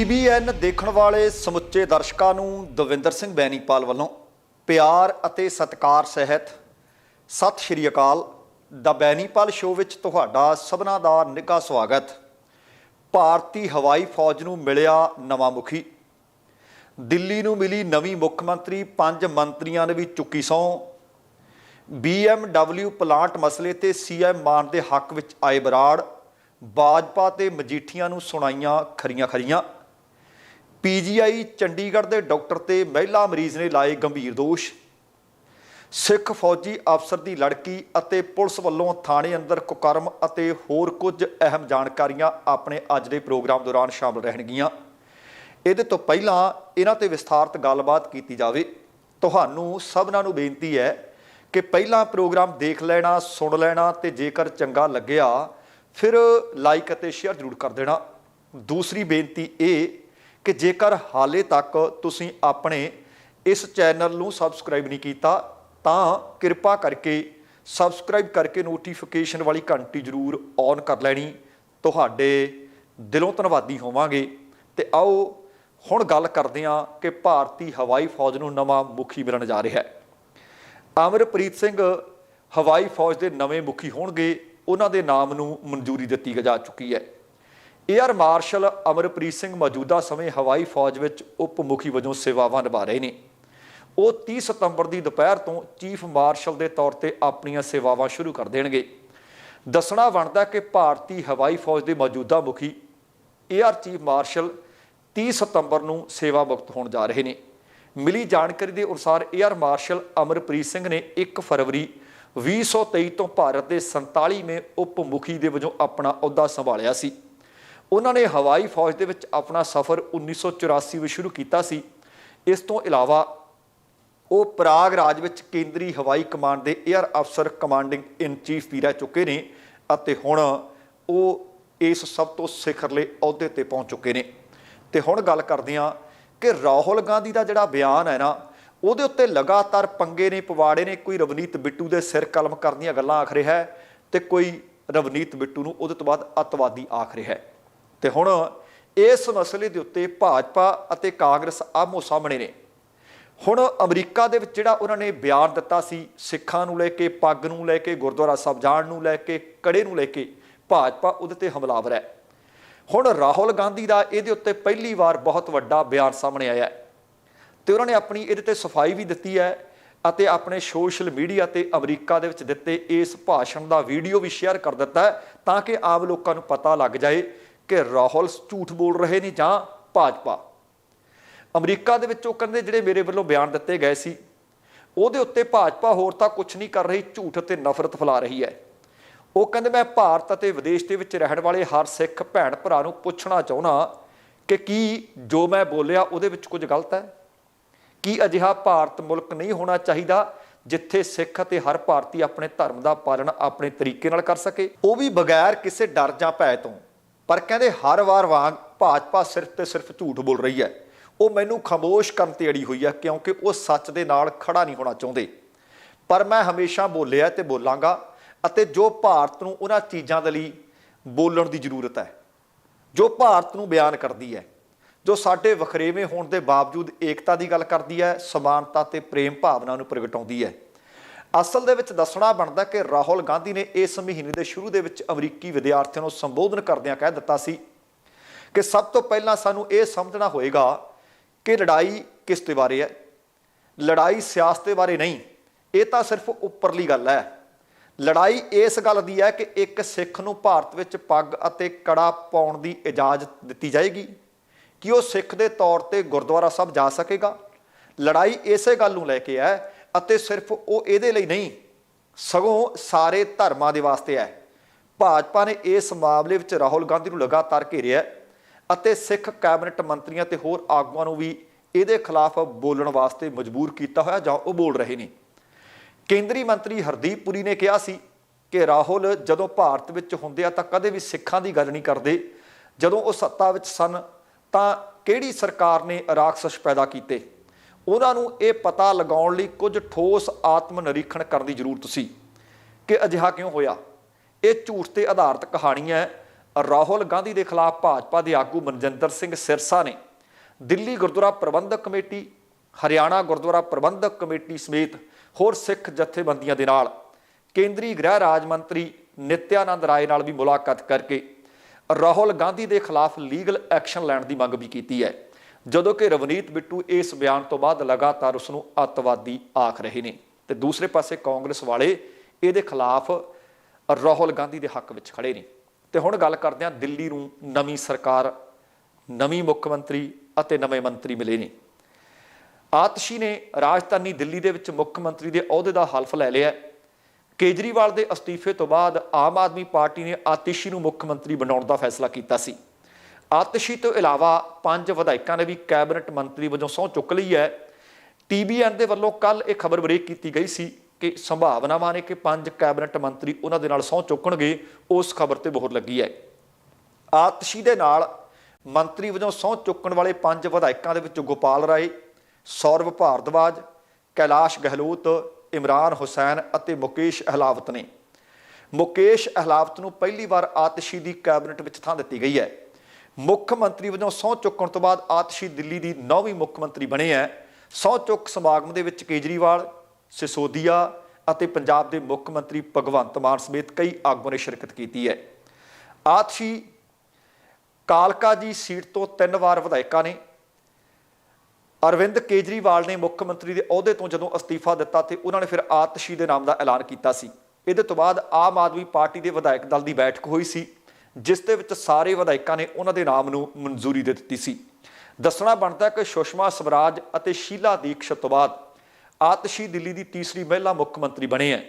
TBN ਦੇਖਣ ਵਾਲੇ ਸਮੁੱਚੇ ਦਰਸ਼ਕਾਂ ਨੂੰ ਦਵਿੰਦਰ ਸਿੰਘ ਬੈਣੀਪਾਲ ਵੱਲੋਂ ਪਿਆਰ ਅਤੇ ਸਤਿਕਾਰ ਸਹਿਤ ਸਤਿ ਸ਼੍ਰੀ ਅਕਾਲ। ਦਾ ਬੈਣੀਪਾਲ ਸ਼ੋਅ ਵਿੱਚ ਤੁਹਾਡਾ ਸਭਨਾ ਦਾ ਨਿੱਘਾ ਸਵਾਗਤ। ਭਾਰਤੀ ਹਵਾਈ ਫੌਜ ਨੂੰ ਮਿਲਿਆ ਨਵਾਂ ਮੁਖੀ। ਦਿੱਲੀ ਨੂੰ ਮਿਲੀ ਨਵੀਂ ਮੁੱਖ ਮੰਤਰੀ, ਪੰਜ ਮੰਤਰੀਆਂ ਨੇ ਵੀ ਚੁੱਕੀ ਸਹੁੰ। BMW ਪਲਾਂਟ ਮਸਲੇ ਤੇ ਸੀਐਮ ਮਾਨ ਦੇ ਹੱਕ ਵਿੱਚ ਆਏ ਬਰਾੜ। ਬਾਜਪਾ ਤੇ ਮਜੀਠੀਆਂ ਨੂੰ ਸੁਣਾਈਆਂ ਖਰੀਆਂ ਖਰੀਆਂ ਪੀਜੀਆਈ ਚੰਡੀਗੜ੍ਹ ਦੇ ਡਾਕਟਰ ਤੇ ਮਹਿਲਾ ਮਰੀਜ਼ ਨੇ ਲਾਏ ਗੰਭੀਰ ਦੋਸ਼। ਸਿੱਖ ਫੌਜੀ ਅਫਸਰ ਦੀ ਲੜਕੀ ਅਤੇ ਪੁਲਿਸ ਵੱਲੋਂ ਥਾਣੇ ਅੰਦਰ ਕੁਕਰਮ ਅਤੇ ਹੋਰ ਕੁਝ ਅਹਿਮ ਜਾਣਕਾਰੀਆਂ ਆਪਣੇ ਅੱਜ ਦੇ ਪ੍ਰੋਗਰਾਮ ਦੌਰਾਨ ਸ਼ਾਮਲ ਰਹਿਣਗੀਆਂ। ਇਹਦੇ ਤੋਂ ਪਹਿਲਾਂ ਇਹਨਾਂ ਤੇ ਵਿਸਥਾਰਤ ਗੱਲਬਾਤ ਕੀਤੀ ਜਾਵੇ। ਤੁਹਾਨੂੰ ਸਭਨਾਂ ਨੂੰ ਬੇਨਤੀ ਹੈ ਕਿ ਪਹਿਲਾਂ ਪ੍ਰੋਗਰਾਮ ਦੇਖ ਲੈਣਾ, ਸੁਣ ਲੈਣਾ ਤੇ ਜੇਕਰ ਚੰਗਾ ਲੱਗਿਆ, ਫਿਰ ਲਾਈਕ ਅਤੇ ਸ਼ੇਅਰ ਜ਼ਰੂਰ ਕਰ ਦੇਣਾ। ਦੂਸਰੀ ਬੇਨਤੀ ਇਹ ਕਿ ਜੇਕਰ ਹਾਲੇ ਤੱਕ ਤੁਸੀਂ ਆਪਣੇ ਇਸ ਚੈਨਲ ਨੂੰ ਸਬਸਕ੍ਰਾਈਬ ਨਹੀਂ ਕੀਤਾ, ਤਾਂ ਕਿਰਪਾ ਕਰਕੇ ਸਬਸਕ੍ਰਾਈਬ ਕਰਕੇ ਨੋਟੀਫਿਕੇਸ਼ਨ ਵਾਲੀ ਘੰਟੀ ਜ਼ਰੂਰ ਔਨ ਕਰ ਲੈਣੀ। ਤੁਹਾਡੇ ਦਿਲੋਂ ਧੰਨਵਾਦੀ ਹੋਵਾਂਗੇ। ਤੇ ਆਓ ਹੁਣ ਗੱਲ ਕਰਦੇ ਹਾਂ ਕਿ ਭਾਰਤੀ ਹਵਾਈ ਫੌਜ ਨੂੰ ਨਵਾਂ ਮੁਖੀ ਮਿਲਣ ਜਾ ਰਿਹਾ ਹੈ। ਅਮਰਪ੍ਰੀਤ ਸਿੰਘ ਹਵਾਈ ਫੌਜ ਦੇ ਨਵੇਂ ਮੁਖੀ ਹੋਣਗੇ। ਉਹਨਾਂ ਦੇ ਨਾਮ ਨੂੰ ਮਨਜ਼ੂਰੀ ਦਿੱਤੀ ਜਾ ਚੁੱਕੀ ਹੈ। ਏਅਰ ਮਾਰਸ਼ਲ ਅਮਰਪ੍ਰੀਤ ਸਿੰਘ ਮੌਜੂਦਾ ਸਮੇਂ ਹਵਾਈ ਫੌਜ ਵਿੱਚ ਉਪ ਮੁਖੀ ਵਜੋਂ ਸੇਵਾਵਾਂ ਨਿਭਾ ਰਹੇ ਨੇ। ਉਹ 30 ਸਤੰਬਰ ਦੀ ਦੁਪਹਿਰ ਤੋਂ ਚੀਫ ਮਾਰਸ਼ਲ ਦੇ ਤੌਰ ਤੇ ਆਪਣੀਆਂ ਸੇਵਾਵਾਂ ਸ਼ੁਰੂ ਕਰ ਦੇਣਗੇ। ਦੱਸਣਾ ਬਣਦਾ ਕਿ ਭਾਰਤੀ ਹਵਾਈ ਫੌਜ ਦੇ ਮੌਜੂਦਾ ਮੁਖੀ ਏਅਰ ਚੀਫ ਮਾਰਸ਼ਲ 30 ਸਤੰਬਰ ਨੂੰ ਸੇਵਾ ਮੁਕਤ ਹੋਣ ਜਾ ਰਹੇ ਨੇ। ਮਿਲੀ ਜਾਣਕਾਰੀ ਦੇ ਅਨੁਸਾਰ ਏਅਰ ਮਾਰਸ਼ਲ ਅਮਰਪ੍ਰੀਤ ਸਿੰਘ ਨੇ 1 ਫਰਵਰੀ 2023 ਤੋਂ ਭਾਰਤ ਦੇ 47ਵੇਂ ਉਪ ਮੁਖੀ ਦੇ ਵਜੋਂ ਆਪਣਾ ਅਹੁਦਾ ਸੰਭਾਲਿਆ ਸੀ। ਉਹਨਾਂ ਨੇ ਹਵਾਈ ਫੌਜ ਦੇ ਵਿੱਚ ਆਪਣਾ ਸਫ਼ਰ 1984 ਵਿੱਚ ਸ਼ੁਰੂ ਕੀਤਾ ਸੀ। ਇਸ ਤੋਂ ਇਲਾਵਾ ਉਹ ਪ੍ਰਾਗ ਰਾਜ ਵਿੱਚ ਕੇਂਦਰੀ ਹਵਾਈ ਕਮਾਂਡ ਦੇ ਏਅਰ ਅਫਸਰ ਕਮਾਂਡਿੰਗ ਇਨ ਚੀਫ ਵੀ ਰਹਿ ਚੁੱਕੇ ਨੇ ਅਤੇ ਹੁਣ ਉਹ ਇਸ ਸਭ ਤੋਂ ਸਿਖਰਲੇ ਅਹੁਦੇ ਤੇ ਪਹੁੰਚ ਚੁੱਕੇ ਨੇ। ਤੇ ਹੁਣ ਗੱਲ ਕਰਦੇ ਹਾਂ ਕਿ ਰਾਹੁਲ ਗਾਂਧੀ ਦਾ ਜਿਹੜਾ ਬਿਆਨ ਹੈ ਨਾ, ਉਹਦੇ ਉੱਤੇ ਲਗਾਤਾਰ ਪੰਗੇ ਨੇ, ਪਵਾੜੇ ਨੇ, ਕੋਈ ਰਵਨੀਤ ਬਿੱਟੂ ਦੇ ਸਿਰ ਕਲਮ ਕਰਨ ਦੀਆਂ ਗੱਲਾਂ ਆਖ ਰਿਹਾ ਹੈ ਤੇ ਕੋਈ ਰਵਨੀਤ ਬਿੱਟੂ ਨੂੰ ਉਹਦੇ ਤੋਂ ਬਾਅਦ ਅੱਤਵਾਦੀ ਆਖ ਰਿਹਾ ਹੈ। ਤੇ ਹੁਣ ਇਸ ਮਸਲੇ ਦੇ ਉੱਤੇ ਭਾਜਪਾ ਅਤੇ ਕਾਂਗਰਸ ਆਮੋ ਸਾਹਮਣੇ ਨੇ। ਹੁਣ ਅਮਰੀਕਾ ਦੇ ਵਿੱਚ ਜਿਹੜਾ ਉਹਨਾਂ ਨੇ ਬਿਆਨ ਦਿੱਤਾ ਸੀ, ਸਿੱਖਾਂ ਨੂੰ ਲੈ ਕੇ, ਪੱਗ ਨੂੰ ਲੈ ਕੇ, ਗੁਰਦੁਆਰਾ ਸਾਹਿਬ ਜਾਣ ਨੂੰ ਲੈ ਕੇ, ਕੜੇ ਨੂੰ ਲੈ ਕੇ ਭਾਜਪਾ ਉਹਦੇ ਤੇ ਹਮਲਾਵਰ ਹੈ। ਹੁਣ ਰਾਹੁਲ ਗਾਂਧੀ ਦਾ ਇਹਦੇ ਉੱਤੇ ਪਹਿਲੀ ਵਾਰ ਬਹੁਤ ਵੱਡਾ ਬਿਆਨ ਸਾਹਮਣੇ ਆਇਆ ਹੈ। ਤੇ ਉਹਨਾਂ ਨੇ ਆਪਣੀ ਇਹਦੇ ਤੇ ਸਫ਼ਾਈ ਵੀ ਦਿੱਤੀ ਹੈ ਅਤੇ ਆਪਣੇ ਸੋਸ਼ਲ ਮੀਡੀਆ ਤੇ ਅਮਰੀਕਾ ਦੇ ਵਿੱਚ ਦਿੱਤੇ ਇਸ ਭਾਸ਼ਣ ਦਾ ਵੀਡੀਓ ਵੀ ਸ਼ੇਅਰ ਕਰ ਦਿੱਤਾ ਤਾਂ ਕਿ ਆਮ ਲੋਕਾਂ ਨੂੰ ਪਤਾ ਲੱਗ ਜਾਏ ਕਿ ਰਾਹੁਲ ਝੂਠ ਬੋਲ ਰਹੇ ਨੇ ਜਾਂ ਭਾਜਪਾ। ਅਮਰੀਕਾ ਦੇ ਵਿੱਚ ਉਹ ਕਹਿੰਦੇ ਜਿਹੜੇ ਮੇਰੇ ਵੱਲੋਂ ਬਿਆਨ ਦਿੱਤੇ ਗਏ ਸੀ, ਉਹਦੇ ਉੱਤੇ ਭਾਜਪਾ ਹੋਰ ਤਾਂ ਕੁਝ ਨਹੀਂ ਕਰ ਰਹੀ, ਝੂਠ ਤੇ ਨਫ਼ਰਤ ਫੈਲਾ ਰਹੀ ਹੈ। ਉਹ ਕਹਿੰਦੇ, ਮੈਂ ਭਾਰਤ ਅਤੇ ਵਿਦੇਸ਼ ਦੇ ਵਿੱਚ ਰਹਿਣ ਵਾਲੇ ਹਰ ਸਿੱਖ ਭੈਣ ਭਰਾ ਨੂੰ ਪੁੱਛਣਾ ਚਾਹੁੰਦਾ ਕਿ ਕੀ ਜੋ ਮੈਂ ਬੋਲਿਆ ਉਹਦੇ ਵਿੱਚ ਕੁਝ ਗਲਤ ਹੈ? ਕੀ ਅਜਿਹਾ ਭਾਰਤ ਮੁਲਕ ਨਹੀਂ ਹੋਣਾ ਚਾਹੀਦਾ ਜਿੱਥੇ ਸਿੱਖ ਅਤੇ ਹਰ ਭਾਰਤੀ ਆਪਣੇ ਧਰਮ ਦਾ ਪਾਲਣ ਆਪਣੇ ਤਰੀਕੇ ਨਾਲ ਕਰ ਸਕੇ? ਉਹ ਵੀ ਬਗੈਰ ਕਿਸੇ ਡਰ ਜਾਂ ਭੈ ਤੋਂ ਪਰ ਕਹਿੰਦੇ ਹਰ ਵਾਰ ਵਾਂਗ ਭਾਜਪਾ ਸਿਰਫ ਤੇ ਸਿਰਫ ਝੂਠ ਬੋਲ ਰਹੀ ਹੈ। ਉਹ ਮੈਨੂੰ ਖਾਮੋਸ਼ ਕਰਨ ਤੇ ਅੜੀ ਹੋਈ ਹੈ ਕਿਉਂਕਿ ਉਹ ਸੱਚ ਦੇ ਨਾਲ ਖੜਾ ਨਹੀਂ ਹੋਣਾ ਚਾਹੁੰਦੇ। ਪਰ ਮੈਂ ਹਮੇਸ਼ਾ ਬੋਲਿਆ ਤੇ ਬੋਲਾਂਗਾ ਅਤੇ ਜੋ ਭਾਰਤ ਨੂੰ ਉਹਨਾਂ ਚੀਜ਼ਾਂ ਦੇ ਲਈ ਬੋਲਣ ਦੀ ਜ਼ਰੂਰਤ ਹੈ, ਜੋ ਭਾਰਤ ਨੂੰ ਬਿਆਨ ਕਰਦੀ ਹੈ, ਜੋ ਸਾਡੇ ਵਖਰੇਵੇਂ ਹੋਣ ਦੇ ਬਾਵਜੂਦ ਏਕਤਾ ਦੀ ਗੱਲ ਕਰਦੀ ਹੈ, ਸਮਾਨਤਾ ਤੇ ਪ੍ਰੇਮ ਭਾਵਨਾ ਨੂੰ ਪ੍ਰਗਟਾਉਂਦੀ ਹੈ। ਅਸਲ ਦੇ ਵਿੱਚ ਦੱਸਣਾ ਬਣਦਾ ਕਿ ਰਾਹੁਲ ਗਾਂਧੀ ਨੇ ਇਸ ਮਹੀਨੇ ਦੇ ਸ਼ੁਰੂ ਦੇ ਵਿੱਚ ਅਮਰੀਕੀ ਵਿਦਿਆਰਥੀਆਂ ਨੂੰ ਸੰਬੋਧਨ ਕਰਦਿਆਂ ਕਹਿ ਦਿੱਤਾ ਸੀ ਕਿ ਸਭ ਤੋਂ ਪਹਿਲਾਂ ਸਾਨੂੰ ਇਹ ਸਮਝਣਾ ਹੋਏਗਾ ਕਿ ਲੜਾਈ ਕਿਸ ਦੇ ਬਾਰੇ ਹੈ। ਲੜਾਈ ਸਿਆਸਤ ਦੇ ਬਾਰੇ ਨਹੀਂ, ਇਹ ਤਾਂ ਸਿਰਫ ਉੱਪਰਲੀ ਗੱਲ ਹੈ। ਲੜਾਈ ਇਸ ਗੱਲ ਦੀ ਹੈ ਕਿ ਇੱਕ ਸਿੱਖ ਨੂੰ ਭਾਰਤ ਵਿੱਚ ਪੱਗ ਅਤੇ ਕੜਾ ਪਾਉਣ ਦੀ ਇਜਾਜ਼ਤ ਦਿੱਤੀ ਜਾਏਗੀ ਕਿ ਉਹ ਸਿੱਖ ਦੇ ਤੌਰ ਤੇ ਗੁਰਦੁਆਰਾ ਸਾਹਿਬ ਜਾ ਸਕੇਗਾ। ਲੜਾਈ ਇਸੇ ਗੱਲ ਨੂੰ ਲੈ ਕੇ ਹੈ ਅਤੇ ਸਿਰਫ ਉਹ ਇਹਦੇ ਲਈ ਨਹੀਂ, ਸਗੋਂ ਸਾਰੇ ਧਰਮਾਂ ਦੇ ਵਾਸਤੇ ਹੈ। ਭਾਜਪਾ ਨੇ ਇਸ ਮਾਮਲੇ ਵਿੱਚ ਰਾਹੁਲ ਗਾਂਧੀ ਨੂੰ ਲਗਾਤਾਰ ਘੇਰਿਆ ਅਤੇ ਸਿੱਖ ਕੈਬਨਿਟ ਮੰਤਰੀਆਂ ਤੇ ਹੋਰ ਆਗੂਆਂ ਨੂੰ ਵੀ ਇਹਦੇ ਖਿਲਾਫ ਬੋਲਣ ਵਾਸਤੇ ਮਜਬੂਰ ਕੀਤਾ ਹੋਇਆ ਜਾਂ ਉਹ ਬੋਲ ਰਹੇ ਨੇ। ਕੇਂਦਰੀ ਮੰਤਰੀ ਹਰਦੀਪ ਪੁਰੀ ਨੇ ਕਿਹਾ ਸੀ ਕਿ ਰਾਹੁਲ ਜਦੋਂ ਭਾਰਤ ਵਿੱਚ ਹੁੰਦੇ ਆ ਤਾਂ ਕਦੇ ਵੀ ਸਿੱਖਾਂ ਦੀ ਗੱਲ ਨਹੀਂ ਕਰਦੇ। ਜਦੋਂ ਉਹ ਸੱਤਾ ਵਿੱਚ ਸਨ ਤਾਂ ਕਿਹੜੀ ਸਰਕਾਰ ਨੇ ਰਾਖਸ਼ ਪੈਦਾ ਕੀਤੇ? ਉਹਨਾਂ ਨੂੰ ਇਹ ਪਤਾ ਲਗਾਉਣ ਲਈ ਕੁਝ ਠੋਸ ਆਤਮ ਨਿਰੀਖਣ ਕਰਨ ਦੀ ਜ਼ਰੂਰਤ ਸੀ ਕਿ ਅਜਿਹਾ ਕਿਉਂ ਹੋਇਆ। ਇਹ ਝੂਠ ਤੇ ਆਧਾਰਿਤ ਕਹਾਣੀ ਹੈ। ਰਾਹੁਲ ਗਾਂਧੀ ਦੇ ਖਿਲਾਫ ਭਾਜਪਾ ਦੇ ਆਗੂ ਮਨਜਿੰਦਰ ਸਿੰਘ ਸਿਰਸਾ ਨੇ ਦਿੱਲੀ ਗੁਰਦੁਆਰਾ ਪ੍ਰਬੰਧਕ ਕਮੇਟੀ, ਹਰਿਆਣਾ ਗੁਰਦੁਆਰਾ ਪ੍ਰਬੰਧਕ ਕਮੇਟੀ ਸਮੇਤ ਹੋਰ ਸਿੱਖ ਜਥੇਬੰਦੀਆਂ ਦੇ ਨਾਲ ਕੇਂਦਰੀ ਗ੍ਰਹਿ ਰਾਜ ਮੰਤਰੀ ਨਿਤਿਆਨੰਦ ਰਾਏ ਨਾਲ ਵੀ ਮੁਲਾਕਾਤ ਕਰਕੇ ਰਾਹੁਲ ਗਾਂਧੀ ਦੇ ਖਿਲਾਫ ਲੀਗਲ ਐਕਸ਼ਨ ਲੈਣ ਦੀ ਮੰਗ ਵੀ ਕੀਤੀ ਹੈ। ਜਦੋਂ ਕਿ ਰਵਨੀਤ ਬਿੱਟੂ ਇਸ ਬਿਆਨ ਤੋਂ ਬਾਅਦ ਲਗਾਤਾਰ ਉਸ ਨੂੰ ਅੱਤਵਾਦੀ ਆਖ ਰਹੇ ਨੇ। ਤੇ ਦੂਸਰੇ ਪਾਸੇ ਕਾਂਗਰਸ ਵਾਲੇ ਇਹਦੇ ਖਿਲਾਫ ਰਾਹੁਲ ਗਾਂਧੀ ਦੇ ਹੱਕ ਵਿੱਚ ਖੜੇ ਨੇ। ਤੇ ਹੁਣ ਗੱਲ ਕਰਦੇ ਹਾਂ ਦਿੱਲੀ ਨੂੰ ਨਵੀਂ ਸਰਕਾਰ, ਨਵੀਂ ਮੁੱਖ ਮੰਤਰੀ ਅਤੇ ਨਵੇਂ ਮੰਤਰੀ ਮਿਲੇ ਨੇ। ਆਤਸ਼ੀ ਨੇ ਰਾਜਧਾਨੀ ਦਿੱਲੀ ਦੇ ਵਿੱਚ ਮੁੱਖ ਮੰਤਰੀ ਦੇ ਅਹੁਦੇ ਦਾ ਹਲਫ ਲੈ ਲਿਆ। ਕੇਜਰੀਵਾਲ ਦੇ ਅਸਤੀਫੇ ਤੋਂ ਬਾਅਦ ਆਮ ਆਦਮੀ ਪਾਰਟੀ ਨੇ ਆਤਿਸ਼ੀ ਨੂੰ ਮੁੱਖ ਮੰਤਰੀ ਬਣਾਉਣ ਦਾ ਫੈਸਲਾ ਕੀਤਾ ਸੀ। ਆਤਸ਼ੀ ਤੋਂ ਇਲਾਵਾ ਪੰਜ ਵਿਧਾਇਕਾਂ ਨੇ ਵੀ ਕੈਬਨਿਟ ਮੰਤਰੀ ਵਜੋਂ ਸਹੁੰ ਚੁੱਕ ਲਈ ਹੈ। ਟੀਬੀਐਨ ਦੇ ਵੱਲੋਂ ਕੱਲ ਇਹ ਖਬਰ ਬਰੇਕ ਕੀਤੀ ਗਈ ਸੀ ਕਿ ਸੰਭਾਵਨਾਵਾਂ ਨੇ ਕਿ ਪੰਜ ਕੈਬਨਿਟ ਮੰਤਰੀ ਉਹਨਾਂ ਦੇ ਨਾਲ ਸਹੁੰ ਚੁੱਕਣਗੇ, ਉਸ ਖਬਰ ਤੇ ਬਹੁਤ ਲੱਗੀ ਹੈ। ਆਤਸ਼ੀ ਦੇ ਨਾਲ ਮੰਤਰੀ ਵਜੋਂ ਸਹੁੰ ਚੁੱਕਣ ਵਾਲੇ ਪੰਜ ਵਿਧਾਇਕਾਂ ਦੇ ਵਿੱਚ ਗੋਪਾਲ ਰਾਏ, ਸੌਰਵ ਭਾਰਦਵਾਜ, ਕੈਲਾਸ਼ ਗਹਿਲੋਤ, ਇਮਰਾਨ ਹੁਸੈਨ ਅਤੇ ਮੁਕੇਸ਼ ਅਹਲਾਵਤ ਨੇ। ਮੁਕੇਸ਼ ਅਹਲਾਵਤ ਨੂੰ ਪਹਿਲੀ ਵਾਰ ਆਤਸ਼ੀ ਦੀ ਕੈਬਨਿਟ ਵਿੱਚ ਥਾਂ ਦਿੱਤੀ ਗਈ ਹੈ। ਮੁੱਖ ਮੰਤਰੀ ਵਜੋਂ ਸਹੁੰ ਚੁੱਕਣ ਤੋਂ ਬਾਅਦ ਆਤਸ਼ੀ ਦਿੱਲੀ ਦੀ ਨੌਵੀਂ ਮੁੱਖ ਮੰਤਰੀ ਬਣੇ ਹੈ ਸਹੁੰ ਚੁੱਕ ਸਮਾਗਮ ਦੇ ਵਿੱਚ ਕੇਜਰੀਵਾਲ, ਸਿਸੋਦੀਆ ਅਤੇ ਪੰਜਾਬ ਦੇ ਮੁੱਖ ਮੰਤਰੀ ਭਗਵੰਤ ਮਾਨ ਸਮੇਤ ਕਈ ਆਗੂਆਂ ਨੇ ਸ਼ਿਰਕਤ ਕੀਤੀ ਹੈ ਆਤਸ਼ੀ ਕਾਲਕਾ ਜੀ ਸੀਟ ਤੋਂ ਤਿੰਨ ਵਾਰ ਵਿਧਾਇਕਾਂ ਨੇ, ਅਰਵਿੰਦ ਕੇਜਰੀਵਾਲ ਨੇ ਮੁੱਖ ਮੰਤਰੀ ਦੇ ਅਹੁਦੇ ਤੋਂ ਜਦੋਂ ਅਸਤੀਫਾ ਦਿੱਤਾ ਤੇ ਉਹਨਾਂ ਨੇ ਫਿਰ ਆਤਸ਼ੀ ਦੇ ਨਾਮ ਦਾ ਐਲਾਨ ਕੀਤਾ ਸੀ। ਇਹਦੇ ਤੋਂ ਬਾਅਦ ਆਮ ਆਦਮੀ ਪਾਰਟੀ ਦੇ ਵਿਧਾਇਕ ਦਲ ਦੀ ਬੈਠਕ ਹੋਈ ਸੀ। ਜਿਸ ਦੇ ਵਿੱਚ ਸਾਰੇ ਵਿਧਾਇਕਾਂ ਨੇ ਉਹਨਾਂ ਦੇ ਨਾਮ ਨੂੰ ਮਨਜ਼ੂਰੀ ਦੇ ਦਿੱਤੀ ਸੀ। ਦੱਸਣਾ ਬਣਦਾ ਕਿ ਸੁਸ਼ਮਾ ਸਵਰਾਜ ਅਤੇ ਸ਼ੀਲਾ ਦੀਕਸ਼ਤ ਤੋਂ ਬਾਅਦ ਆਤਸ਼ੀ ਦਿੱਲੀ ਦੀ ਤੀਸਰੀ ਮਹਿਲਾ ਮੁੱਖ ਮੰਤਰੀ ਬਣੇ ਹੈ।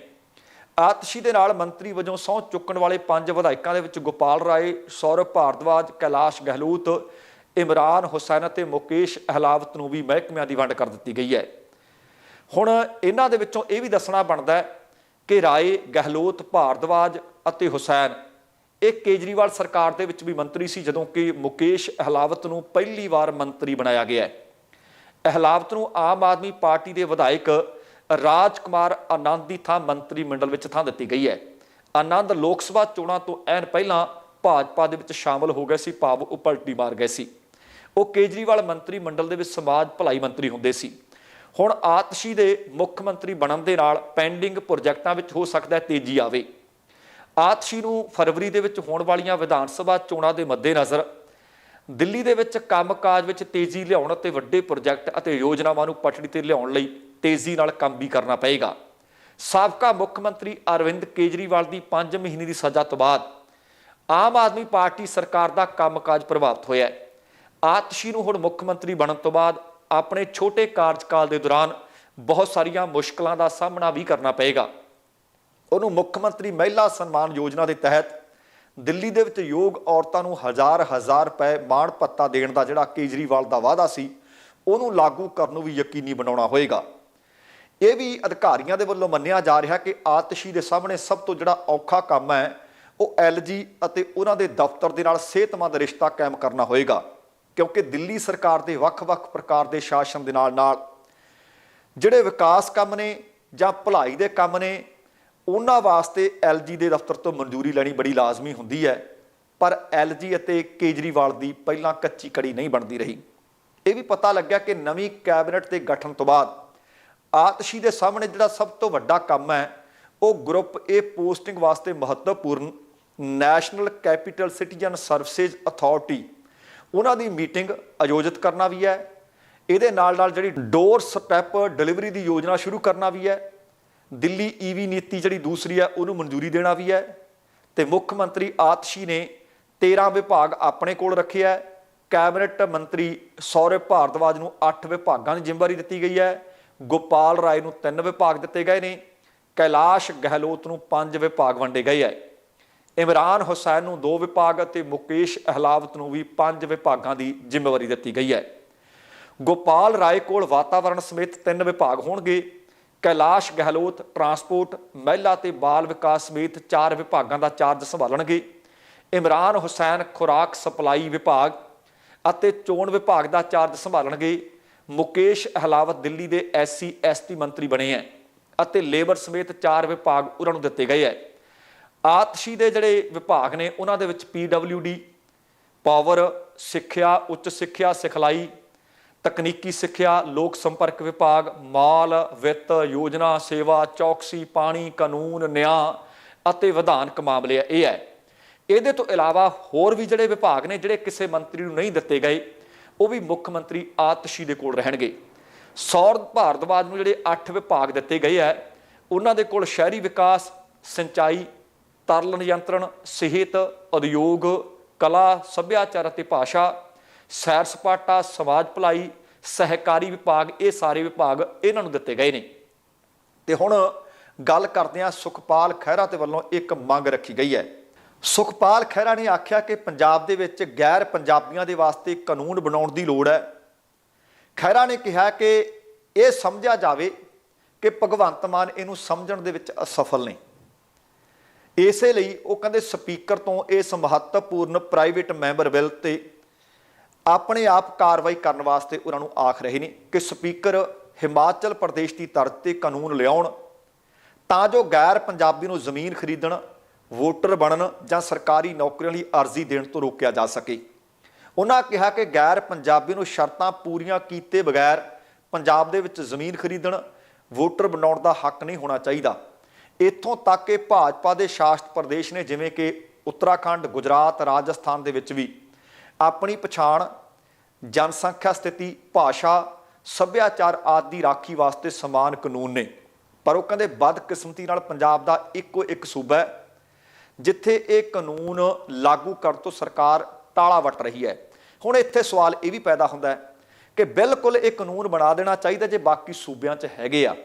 ਆਤਸ਼ੀ ਦੇ ਨਾਲ ਮੰਤਰੀ ਵਜੋਂ ਸਹੁੰ ਚੁੱਕਣ ਵਾਲੇ ਪੰਜ ਵਿਧਾਇਕਾਂ ਦੇ ਵਿੱਚ ਗੋਪਾਲ ਰਾਏ, ਸੌਰਵ ਭਾਰਦਵਾਜ, ਕੈਲਾਸ਼ ਗਹਿਲੋਤ, ਇਮਰਾਨ ਹੁਸੈਨ ਅਤੇ ਮੁਕੇਸ਼ ਅਹਲਾਵਤ ਨੂੰ ਵੀ ਮਹਿਕਮਿਆਂ ਦੀ ਵੰਡ ਕਰ ਦਿੱਤੀ ਗਈ ਹੈ। ਹੁਣ ਇਹਨਾਂ ਦੇ ਵਿੱਚੋਂ ਇਹ ਵੀ ਦੱਸਣਾ ਬਣਦਾ ਹੈ ਕਿ ਰਾਏ, ਗਹਿਲੋਤ, ਭਾਰਦਵਾਜ ਅਤੇ ਹੁਸੈਨ ਇਹ ਕੇਜਰੀਵਾਲ ਸਰਕਾਰ ਦੇ ਵਿੱਚ ਵੀ ਮੰਤਰੀ ਸੀ, ਜਦੋਂ ਕਿ ਮੁਕੇਸ਼ ਅਹਲਾਵਤ ਨੂੰ ਪਹਿਲੀ ਵਾਰ ਮੰਤਰੀ ਬਣਾਇਆ ਗਿਆ ਹੈ। ਅਹਲਾਵਤ ਨੂੰ ਆਮ ਆਦਮੀ ਪਾਰਟੀ ਦੇ ਵਿਧਾਇਕ ਰਾਜ ਕੁਮਾਰ ਆਨੰਦ ਦੀ ਥਾਂ ਮੰਤਰੀ ਮੰਡਲ ਵਿੱਚ ਥਾਂ ਦਿੱਤੀ ਗਈ ਹੈ। ਆਨੰਦ ਲੋਕ ਸਭਾ ਚੋਣਾਂ ਤੋਂ ਐਨ ਪਹਿਲਾਂ ਭਾਜਪਾ ਦੇ ਵਿੱਚ ਸ਼ਾਮਲ ਹੋ ਗਏ ਸੀ, ਭਾਵ ਉਹ ਪਲਟੀ ਮਾਰ ਗਏ ਸੀ। ਉਹ ਕੇਜਰੀਵਾਲ ਮੰਤਰੀ ਮੰਡਲ ਦੇ ਵਿੱਚ ਸਮਾਜ ਭਲਾਈ ਮੰਤਰੀ ਹੁੰਦੇ ਸੀ। ਹੁਣ ਆਤਸ਼ੀ ਦੇ ਮੁੱਖ ਮੰਤਰੀ ਬਣਨ ਦੇ ਨਾਲ ਪੈਂਡਿੰਗ ਪ੍ਰੋਜੈਕਟਾਂ ਵਿੱਚ ਹੋ ਸਕਦਾ ਤੇਜ਼ੀ ਆਵੇ। ਆਤਸ਼ੀ ਨੂੰ ਫਰਵਰੀ ਦੇ ਵਿੱਚ ਹੋਣ ਵਾਲੀਆਂ ਵਿਧਾਨ ਸਭਾ ਚੋਣਾਂ ਦੇ ਮੱਦੇਨਜ਼ਰ ਦਿੱਲੀ ਦੇ ਵਿੱਚ ਕੰਮਕਾਜ ਵਿੱਚ ਤੇਜ਼ੀ ਲਿਆਉਣ ਅਤੇ ਵੱਡੇ ਪ੍ਰੋਜੈਕਟ ਅਤੇ ਯੋਜਨਾਵਾਂ ਨੂੰ ਪਟੜੀ ਤੇ ਲਿਆਉਣ ਲਈ ਤੇਜ਼ੀ ਨਾਲ ਕੰਮ ਵੀ ਕਰਨਾ ਪਏਗਾ। ਸਾਬਕਾ ਮੁੱਖ ਮੰਤਰੀ ਅਰਵਿੰਦ ਕੇਜਰੀਵਾਲ ਦੀ 5 ਮਹੀਨੇ ਦੀ ਸਜ਼ਾ ਤੋਂ ਬਾਅਦ ਆਮ ਆਦਮੀ ਪਾਰਟੀ ਸਰਕਾਰ ਦਾ ਕੰਮਕਾਜ ਪ੍ਰਭਾਵਿਤ ਹੋਇਆ ਹੈ। ਆਤਸ਼ੀ ਨੂੰ ਹੁਣ ਮੁੱਖ ਮੰਤਰੀ ਬਣਨ ਤੋਂ ਬਾਅਦ ਆਪਣੇ ਛੋਟੇ ਕਾਰਜਕਾਲ ਦੇ ਦੌਰਾਨ ਬਹੁਤ ਸਾਰੀਆਂ ਮੁਸ਼ਕਲਾਂ ਦਾ ਸਾਹਮਣਾ ਵੀ ਕਰਨਾ ਪਏਗਾ। ਉਹਨੂੰ ਮੁੱਖ ਮੰਤਰੀ ਮਹਿਲਾ ਸਨਮਾਨ ਯੋਜਨਾ ਦੇ ਤਹਿਤ ਦਿੱਲੀ ਦੇ ਵਿੱਚ ਯੋਗ ਔਰਤਾਂ ਨੂੰ ਹਜ਼ਾਰ ਹਜ਼ਾਰ ਰੁਪਏ ਮਾਣ ਭੱਤਾ ਦੇਣ ਦਾ ਜਿਹੜਾ ਕੇਜਰੀਵਾਲ ਦਾ ਵਾਅਦਾ ਸੀ, ਉਹਨੂੰ ਲਾਗੂ ਕਰਨ ਨੂੰ ਵੀ ਯਕੀਨੀ ਬਣਾਉਣਾ ਹੋਏਗਾ। ਇਹ ਵੀ ਅਧਿਕਾਰੀਆਂ ਦੇ ਵੱਲੋਂ ਮੰਨਿਆ ਜਾ ਰਿਹਾ ਕਿ ਆਤਸ਼ੀ ਦੇ ਸਾਹਮਣੇ ਸਭ ਤੋਂ ਜਿਹੜਾ ਔਖਾ ਕੰਮ ਹੈ, ਉਹ ਐਲਜੀ ਅਤੇ ਉਹਨਾਂ ਦੇ ਦਫ਼ਤਰ ਦੇ ਨਾਲ ਸਿਹਤਮੰਦ ਰਿਸ਼ਤਾ ਕਾਇਮ ਕਰਨਾ ਹੋਏਗਾ, ਕਿਉਂਕਿ ਦਿੱਲੀ ਸਰਕਾਰ ਦੇ ਵੱਖ-ਵੱਖ ਪ੍ਰਕਾਰ ਦੇ ਸ਼ਾਸਨ ਦੇ ਨਾਲ ਨਾਲ ਜਿਹੜੇ ਵਿਕਾਸ ਕੰਮ ਨੇ ਜਾਂ ਭਲਾਈ ਦੇ ਕੰਮ ਨੇ ਉਹਨਾਂ ਵਾਸਤੇ ਐਲਜੀ ਦੇ ਦਫ਼ਤਰ ਤੋਂ ਮਨਜ਼ੂਰੀ ਲੈਣੀ ਬੜੀ ਲਾਜ਼ਮੀ ਹੁੰਦੀ ਹੈ, ਪਰ ਐਲਜੀ ਅਤੇ ਕੇਜਰੀਵਾਲ ਦੀ ਪਹਿਲਾਂ ਕੱਚੀ ਕੜੀ ਨਹੀਂ ਬਣਦੀ ਰਹੀ। ਇਹ ਵੀ ਪਤਾ ਲੱਗਿਆ ਕਿ ਨਵੀਂ ਕੈਬਨਿਟ ਦੇ ਗਠਨ ਤੋਂ ਬਾਅਦ ਆਤਸ਼ੀ ਦੇ ਸਾਹਮਣੇ ਜਿਹੜਾ ਸਭ ਤੋਂ ਵੱਡਾ ਕੰਮ ਹੈ, ਉਹ ਗਰੁੱਪ ਏ ਪੋਸਟਿੰਗ ਵਾਸਤੇ ਮਹੱਤਵਪੂਰਨ national capital citizen services authority, ਉਹਨਾਂ ਦੀ ਮੀਟਿੰਗ ਆਯੋਜਿਤ ਕਰਨਾ ਵੀ ਹੈ। ਇਹਦੇ ਨਾਲ ਨਾਲ ਜਿਹੜੀ ਡੋਰ ਸਟੈਪ ਡਿਲੀਵਰੀ ਦੀ ਯੋਜਨਾ ਸ਼ੁਰੂ ਕਰਨਾ ਵੀ ਹੈ। ਦਿੱਲੀ ਈਵੀ ਨੀਤੀ ਜਿਹੜੀ ਦੂਸਰੀ ਹੈ ਉਹਨੂੰ ਮਨਜ਼ੂਰੀ ਦੇਣਾ ਵੀ ਹੈ ਤੇ ਮੁੱਖ ਮੰਤਰੀ ਆਤਸ਼ੀ ਨੇ 13 ਵਿਭਾਗ ਆਪਣੇ ਕੋਲ ਰੱਖਿਆ ਕੈਬਨਿਟ ਮੰਤਰੀ ਸੌਰਵ ਭਾਰਦਵਾਜ ਨੂੰ 8 ਵਿਭਾਗਾਂ ਦੀ ਜ਼ਿੰਮੇਵਾਰੀ ਦਿੱਤੀ ਗਈ ਹੈ। ਗੋਪਾਲ ਰਾਏ ਨੂੰ 3 ਵਿਭਾਗ ਦਿੱਤੇ ਗਏ ਨੇ। ਕੈਲਾਸ਼ ਗਹਿਲੋਤ ਨੂੰ 5 ਵਿਭਾਗ ਵੰਡੇ ਗਏ ਹੈ ਇਮਰਾਨ ਹੁਸੈਨ ਨੂੰ 2 ਵਿਭਾਗ ਅਤੇ ਮੁਕੇਸ਼ ਅਹਲਾਵਤ ਨੂੰ ਵੀ 5 ਵਿਭਾਗਾਂ ਦੀ ਜ਼ਿੰਮੇਵਾਰੀ ਦਿੱਤੀ ਗਈ ਹੈ। ਗੋਪਾਲ ਰਾਏ ਕੋਲ ਵਾਤਾਵਰਣ ਸਮੇਤ 3 ਵਿਭਾਗ ਹੋਣਗੇ। ਕੈਲਾਸ਼ ਗਹਿਲੋਤ ਟਰਾਂਸਪੋਰਟ, ਮਹਿਲਾ ਤੇ ਬਾਲ ਵਿਕਾਸ ਸਮੇਤ ਚਾਰ ਵਿਭਾਗਾਂ ਦਾ ਚਾਰਜ ਸੰਭਾਲਣਗੇ। ਇਮਰਾਨ ਹੁਸੈਨ ਖੁਰਾਕ ਸਪਲਾਈ ਵਿਭਾਗ ਅਤੇ ਚੋਣ ਵਿਭਾਗ ਦਾ ਚਾਰਜ ਸੰਭਾਲਣਗੇ। ਮੁਕੇਸ਼ ਅਹਲਾਵਤ ਦਿੱਲੀ ਦੇ ਐਸਸੀ, ਐਸਟੀ ਮੰਤਰੀ ਬਣੇ ਹੈ ਅਤੇ ਲੇਬਰ ਸਮੇਤ ਚਾਰ ਵਿਭਾਗ ਉਹਨਾਂ ਨੂੰ ਦਿੱਤੇ ਗਏ ਹੈ ਆਤਸ਼ੀ ਦੇ ਜਿਹੜੇ ਵਿਭਾਗ ਨੇ, ਉਹਨਾਂ ਦੇ ਵਿੱਚ ਡੀ ਪਾਵਰ, ਸਿੱਖਿਆ, ਉੱਚ ਸਿੱਖਿਆ, ਸਿਖਲਾਈ ਤਕਨੀਕੀ ਸਿੱਖਿਆ, ਲੋਕ ਸੰਪਰਕ ਵਿਭਾਗ, ਮਾਲ, ਵਿੱਤ, ਯੋਜਨਾ, ਸੇਵਾ, ਚੌਕਸੀ, ਪਾਣੀ, ਕਾਨੂੰਨ, ਨਿਆਂ ਅਤੇ ਵਿਧਾਨਕ ਮਾਮਲੇ ਇਹ ਹੈ। ਇਹਦੇ ਤੋਂ ਇਲਾਵਾ ਹੋਰ ਵੀ ਜਿਹੜੇ ਵਿਭਾਗ ਨੇ ਜਿਹੜੇ ਕਿਸੇ ਮੰਤਰੀ ਨੂੰ ਨਹੀਂ ਦਿੱਤੇ ਗਏ, ਉਹ ਵੀ ਮੁੱਖ ਮੰਤਰੀ ਆਤਸ਼ੀ ਦੇ ਕੋਲ ਰਹਿਣਗੇ। ਸੌਰ ਭਾਰਤਵਾਦ ਨੂੰ ਜਿਹੜੇ 8 ਵਿਭਾਗ ਦਿੱਤੇ ਗਏ ਹੈ, ਉਹਨਾਂ ਦੇ ਕੋਲ ਸ਼ਹਿਰੀ ਵਿਕਾਸ, ਸਿੰਚਾਈ, ਤਰਲ ਨਿਯੰਤਰਣ, ਸਿਹਤ, ਉਦਯੋਗ, ਕਲਾ, ਸੱਭਿਆਚਾਰ ਅਤੇ ਭਾਸ਼ਾ ਸੈਰ ਸਪਾਟਾ, ਸਮਾਜ ਭਲਾਈ, ਸਹਿਕਾਰੀ ਵਿਭਾਗ, ਇਹ ਸਾਰੇ ਵਿਭਾਗ ਇਹਨਾਂ ਨੂੰ ਦਿੱਤੇ ਗਏ ਨੇ। ਤੇ ਹੁਣ ਗੱਲ ਕਰਦੇ ਹਾਂ ਸੁਖਪਾਲ ਖਹਿਰਾ ਤੇ ਵੱਲੋਂ ਇੱਕ ਮੰਗ ਰੱਖੀ ਗਈ ਹੈ। ਸੁਖਪਾਲ ਖਹਿਰਾ ਨੇ ਆਖਿਆ ਕਿ ਪੰਜਾਬ ਦੇ ਵਿੱਚ ਗੈਰ ਪੰਜਾਬੀਆਂ ਦੇ ਵਾਸਤੇ ਕਾਨੂੰਨ ਬਣਾਉਣ ਦੀ ਲੋੜ ਹੈ। ਖਹਿਰਾ ਨੇ ਕਿਹਾ ਕਿ ਇਹ ਸਮਝਿਆ ਜਾਵੇ ਕਿ ਭਗਵੰਤ ਮਾਨ ਇਹਨੂੰ ਸਮਝਣ ਦੇ ਵਿੱਚ ਅਸਫਲ ਨੇ। ਇਸੇ ਲਈ ਉਹ ਕਹਿੰਦੇ ਸਪੀਕਰ ਤੋਂ ਇਸ ਮਹੱਤਵਪੂਰਨ ਪ੍ਰਾਈਵੇਟ ਮੈਂਬਰ ਬਿੱਲ ਤੇ ਆਪਣੇ ਆਪ ਕਾਰਵਾਈ ਕਰਨ ਵਾਸਤੇ ਉਹਨਾਂ ਨੂੰ ਆਖ ਰਹੇ ਨੇ ਕਿ ਸਪੀਕਰ ਹਿਮਾਚਲ ਪ੍ਰਦੇਸ਼ ਦੀ ਧਰਤੀ ਤੇ ਕਾਨੂੰਨ ਲਿਆਉਣ, ਤਾਂ ਜੋ ਗੈਰ ਪੰਜਾਬੀ ਨੂੰ ਜ਼ਮੀਨ ਖਰੀਦਣ, ਵੋਟਰ ਬਣਨ ਜਾਂ ਸਰਕਾਰੀ ਨੌਕਰੀਆਂ ਲਈ ਅਰਜ਼ੀ ਦੇਣ ਤੋਂ ਰੋਕਿਆ ਜਾ ਸਕੇ। ਉਹਨਾਂ ਕਿਹਾ ਕਿ ਗੈਰ ਪੰਜਾਬੀ ਨੂੰ ਸ਼ਰਤਾਂ ਪੂਰੀਆਂ ਕੀਤੇ ਬਗੈਰ ਪੰਜਾਬ ਦੇ ਵਿੱਚ ਜ਼ਮੀਨ ਖਰੀਦਣ, ਵੋਟਰ ਬਣਾਉਣ ਦਾ ਹੱਕ ਨਹੀਂ ਹੋਣਾ ਚਾਹੀਦਾ। ਇੱਥੋਂ ਤੱਕ ਕਿ ਭਾਜਪਾ ਦੇ ਸ਼ਾਸਤ ਪ੍ਰਦੇਸ਼ ਨੇ ਜਿਵੇਂ ਕਿ ਉੱਤਰਾਖੰਡ, ਗੁਜਰਾਤ, ਰਾਜਸਥਾਨ ਦੇ ਵਿੱਚ ਵੀ ਆਪਣੀ ਪਛਾਣ, ਜਨਸੰਖਿਆ ਸਥਿਤੀ, ਭਾਸ਼ਾ, ਸੱਭਿਆਚਾਰ ਆਦਿ ਦੀ ਰਾਖੀ ਵਾਸਤੇ ਸਮਾਨ ਕਾਨੂੰਨ ਨੇ। ਪਰ ਉਹ ਕਹਿੰਦੇ ਬਦਕਿਸਮਤੀ ਨਾਲ ਪੰਜਾਬ ਦਾ ਇੱਕੋ ਇੱਕ ਸੂਬਾ ਹੈ, ਜਿੱਥੇ ਇਹ ਕਾਨੂੰਨ ਲਾਗੂ ਕਰਨ ਤੋਂ ਸਰਕਾਰ ਟਾਲਾ ਵੱਟ ਰਹੀ ਹੈ। ਹੁਣ ਇੱਥੇ ਸਵਾਲ ਇਹ ਵੀ ਪੈਦਾ ਹੁੰਦਾ ਹੈ ਕਿ ਬਿਲਕੁਲ ਇਹ ਕਾਨੂੰਨ ਬਣਾ ਦੇਣਾ ਚਾਹੀਦਾ ਜੇ ਬਾਕੀ ਸੂਬਿਆਂ 'ਚ ਹੈਗੇ ਆ।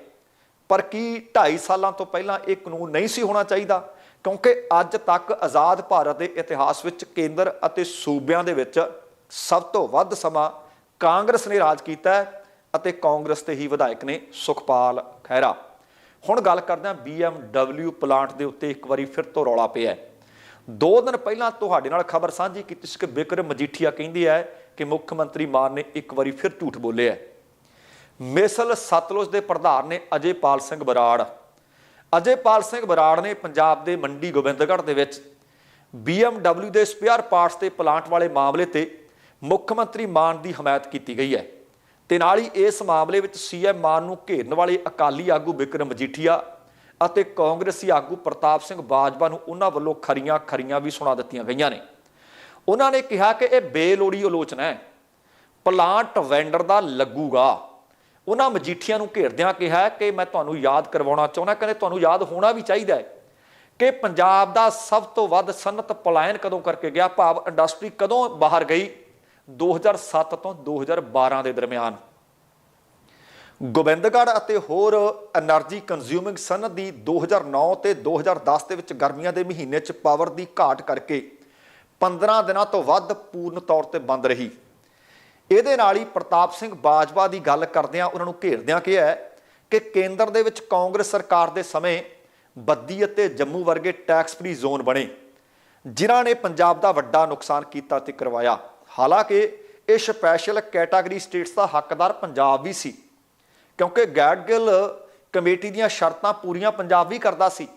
ਪਰ ਕੀ 2.5 ਸਾਲਾਂ ਤੋਂ ਪਹਿਲਾਂ ਇਹ ਕਾਨੂੰਨ ਨਹੀਂ ਸੀ ਹੋਣਾ ਚਾਹੀਦਾ? ਕਿਉਂਕਿ ਅੱਜ ਤੱਕ ਆਜ਼ਾਦ ਭਾਰਤ ਦੇ ਇਤਿਹਾਸ ਵਿੱਚ ਕੇਂਦਰ ਅਤੇ ਸੂਬਿਆਂ ਦੇ ਵਿੱਚ ਸਭ ਤੋਂ ਵੱਧ ਸਮਾਂ ਕਾਂਗਰਸ ਨੇ ਰਾਜ ਕੀਤਾ ਅਤੇ ਕਾਂਗਰਸ ਦੇ ਹੀ ਵਿਧਾਇਕ ਨੇ ਸੁਖਪਾਲ ਖਹਿਰਾ। ਹੁਣ ਗੱਲ ਕਰਦੇ ਹਾਂ BMW ਪਲਾਂਟ ਦੇ ਉੱਤੇ ਇੱਕ ਵਾਰੀ ਫਿਰ ਤੋਂ ਰੌਲਾ ਪਿਆ ਹੈ। ਦੋ ਦਿਨ ਪਹਿਲਾਂ ਤੁਹਾਡੇ ਨਾਲ ਖਬਰ ਸਾਂਝੀ ਕੀਤੀ ਸੀ ਕਿ ਬਿਕਰਮ ਮਜੀਠੀਆ ਕਹਿੰਦੀ ਹੈ ਕਿ ਮੁੱਖ ਮੰਤਰੀ ਮਾਨ ਨੇ ਇੱਕ ਵਾਰੀ ਫਿਰ ਝੂਠ ਬੋਲਿਆ ਹੈ। ਮਿਸਲ ਸਤਲੁਜ ਦੇ ਪ੍ਰਧਾਨ ਨੇ ਅਜੇਪਾਲ ਸਿੰਘ ਬਰਾੜ ਅਜੇਪਾਲ ਸਿੰਘ ਬਰਾੜ ਨੇ ਪੰਜਾਬ ਦੇ ਮੰਡੀ ਗੋਬਿੰਦਗੜ੍ਹ ਦੇ ਵਿੱਚ BMW ਦੇ ਸਪੇਅਰ ਪਾਰਟਸ ਤੇ ਪਲਾਂਟ ਵਾਲੇ ਮਾਮਲੇ ਤੇ ਮੁੱਖ ਮੰਤਰੀ ਮਾਨ ਦੀ ਹਮਾਇਤ ਕੀਤੀ ਗਈ ਹੈ। ਤੇ ਨਾਲ ਹੀ ਇਸ ਮਾਮਲੇ ਵਿੱਚ ਸੀਐਮ ਮਾਨ ਨੂੰ ਘੇਰਨ ਵਾਲੇ ਅਕਾਲੀ ਆਗੂ ਬਿਕਰਮ ਮਜੀਠੀਆ ਅਤੇ ਕਾਂਗਰਸੀ ਆਗੂ ਪ੍ਰਤਾਪ ਸਿੰਘ ਬਾਜਵਾ ਨੂੰ ਉਹਨਾਂ ਵੱਲੋਂ ਖਰੀਆਂ ਖਰੀਆਂ ਵੀ ਸੁਣਾ ਦਿੱਤੀਆਂ ਗਈਆਂ ਨੇ। ਉਹਨਾਂ ਨੇ ਕਿਹਾ ਕਿ ਇਹ ਬੇਲੋੜੀ ਆਲੋਚਨਾ ਹੈ। ਪਲਾਂਟ ਵੈਂਡਰ ਦਾ ਲੱਗੂਗਾ। ਉਹਨਾਂ ਮਜੀਠੀਆਂ ਨੂੰ ਘੇਰਦਿਆਂ ਕਿਹਾ ਕਿ ਮੈਂ ਤੁਹਾਨੂੰ ਯਾਦ ਕਰਵਾਉਣਾ ਚਾਹੁੰਦਾ, ਕਹਿੰਦੇ ਤੁਹਾਨੂੰ ਯਾਦ ਹੋਣਾ ਵੀ ਚਾਹੀਦਾ ਹੈ ਕਿ ਪੰਜਾਬ ਦਾ ਸਭ ਤੋਂ ਵੱਧ ਸਨਤ ਪਲਾਇਨ ਕਦੋਂ ਕਰਕੇ ਗਿਆ? ਭਾਵ ਇੰਡਸਟਰੀ ਕਦੋਂ ਬਾਹਰ ਗਈ? 2007 ਤੋਂ 2012 ਦੇ ਦਰਮਿਆਨ। ਗੋਬਿੰਦਗੜ੍ਹ ਅਤੇ ਹੋਰ એનર્ਜੀ ਕੰਜ਼ਿਊਮਿੰਗ ਸਨਅਤ ਦੀ 2009 ਤੇ 2010 ਦੇ ਵਿੱਚ ਗਰਮੀਆਂ ਦੇ ਮਹੀਨੇ 'ਚ ਪਾਵਰ ਦੀ ਘਾਟ ਕਰਕੇ 15 ਦਿਨਾਂ ਤੋਂ ਵੱਧ ਪੂਰਨ ਤੌਰ ਤੇ ਬੰਦ ਰਹੀ। ਇਹਦੇ ਨਾਲ ਹੀ ਪ੍ਰਤਾਪ ਸਿੰਘ ਬਾਜਵਾ ਦੀ ਗੱਲ ਕਰਦਿਆਂ ਉਹਨਾਂ ਨੂੰ ਘੇਰਦਿਆਂ ਕਿਹਾ ਕਿ ਕੇਂਦਰ ਦੇ ਵਿੱਚ ਕਾਂਗਰਸ ਸਰਕਾਰ ਦੇ ਸਮੇਂ ਬੱਦੀ ਅਤੇ ਜੰਮੂ ਵਰਗੇ ਟੈਕਸ ਫ੍ਰੀ ਜ਼ੋਨ ਬਣੇ, ਜਿਨ੍ਹਾਂ ਨੇ ਪੰਜਾਬ ਦਾ ਵੱਡਾ ਨੁਕਸਾਨ ਕੀਤਾ ਤੇ ਕਰਵਾਇਆ। ਹਾਲਾਂਕਿ, ਇਹ ਸਪੈਸ਼ਲ ਕੈਟਾਗਰੀ ਸਟੇਟਸ ਦਾ ਹੱਕਦਾਰ ਪੰਜਾਬ ਵੀ ਸੀ, ਕਿਉਂਕਿ ਗੈਡਗਿਲ ਕਮੇਟੀ ਦੀਆਂ ਸ਼ਰਤਾਂ ਪੂਰੀਆਂ ਪੰਜਾਬ ਵੀ ਕਰਦਾ ਸੀ।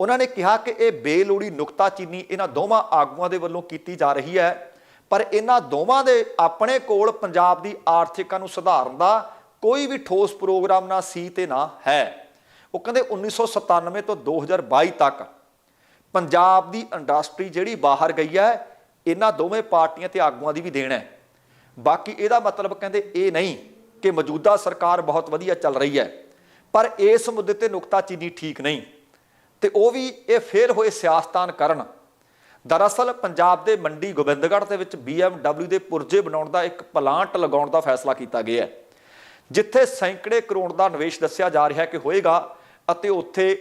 ਉਹਨਾਂ ਨੇ ਕਿਹਾ ਕਿ ਇਹ ਬੇਲੋੜੀ ਨੁਕਤਾਚੀਨੀ ਇਹਨਾਂ ਦੋਵਾਂ ਆਗੂਆਂ ਦੇ ਵੱਲੋਂ ਕੀਤੀ ਜਾ ਰਹੀ ਹੈ ਪਰ ਇਹਨਾਂ ਦੋਵਾਂ ਦੇ ਆਪਣੇ ਕੋਲ ਪੰਜਾਬ ਦੀ ਆਰਥਿਕਤਾ ਨੂੰ ਸੁਧਾਰਨ ਦਾ ਕੋਈ ਵੀ ਠੋਸ ਪ੍ਰੋਗਰਾਮ ਨਾ ਸੀ ਤੇ ਨਾ ਹੈ। ਉਹ ਕਹਿੰਦੇ 1997 ਤੋਂ 2022 ਤੱਕ ਪੰਜਾਬ ਦੀ ਇੰਡਸਟਰੀ ਜਿਹੜੀ ਬਾਹਰ ਗਈ ਹੈ, ਇਹਨਾਂ ਦੋਵੇਂ ਪਾਰਟੀਆਂ ਤੇ ਆਗੂਆਂ ਦੀ ਵੀ ਦੇਣ ਹੈ। ਬਾਕੀ ਇਹਦਾ ਮਤਲਬ ਕਹਿੰਦੇ ਇਹ ਨਹੀਂ ਕਿ ਮੌਜੂਦਾ ਸਰਕਾਰ ਬਹੁਤ ਵਧੀਆ ਚੱਲ ਰਹੀ ਹੈ, ਪਰ ਇਸ ਮੁੱਦੇ ਤੇ ਨੁਕਤਾਚੀਨੀ ਠੀਕ ਨਹੀਂ। ਤੇ ਉਹ ਵੀ ਇਹ ਫੇਰ ਹੋਏ ਸਿਆਸਤਾਨ ਕਰਨ ਦਰਅਸਲ ਪੰਜਾਬ ਦੇ ਮੰਡੀ ਗੋਬਿੰਦਗੜ੍ਹ ਦੇ ਵਿੱਚ BMW ਦੇ ਪੁਰਜੇ ਬਣਾਉਣ ਦਾ ਇੱਕ ਪਲਾਂਟ ਲਗਾਉਣ ਦਾ ਫੈਸਲਾ ਕੀਤਾ ਗਿਆ ਹੈ, ਜਿੱਥੇ ਸੈਂਕੜੇ ਕਰੋੜ ਦਾ ਨਿਵੇਸ਼ ਦੱਸਿਆ ਜਾ ਰਿਹਾ ਹੈ ਕਿ ਹੋਏਗਾ ਅਤੇ ਉੱਥੇ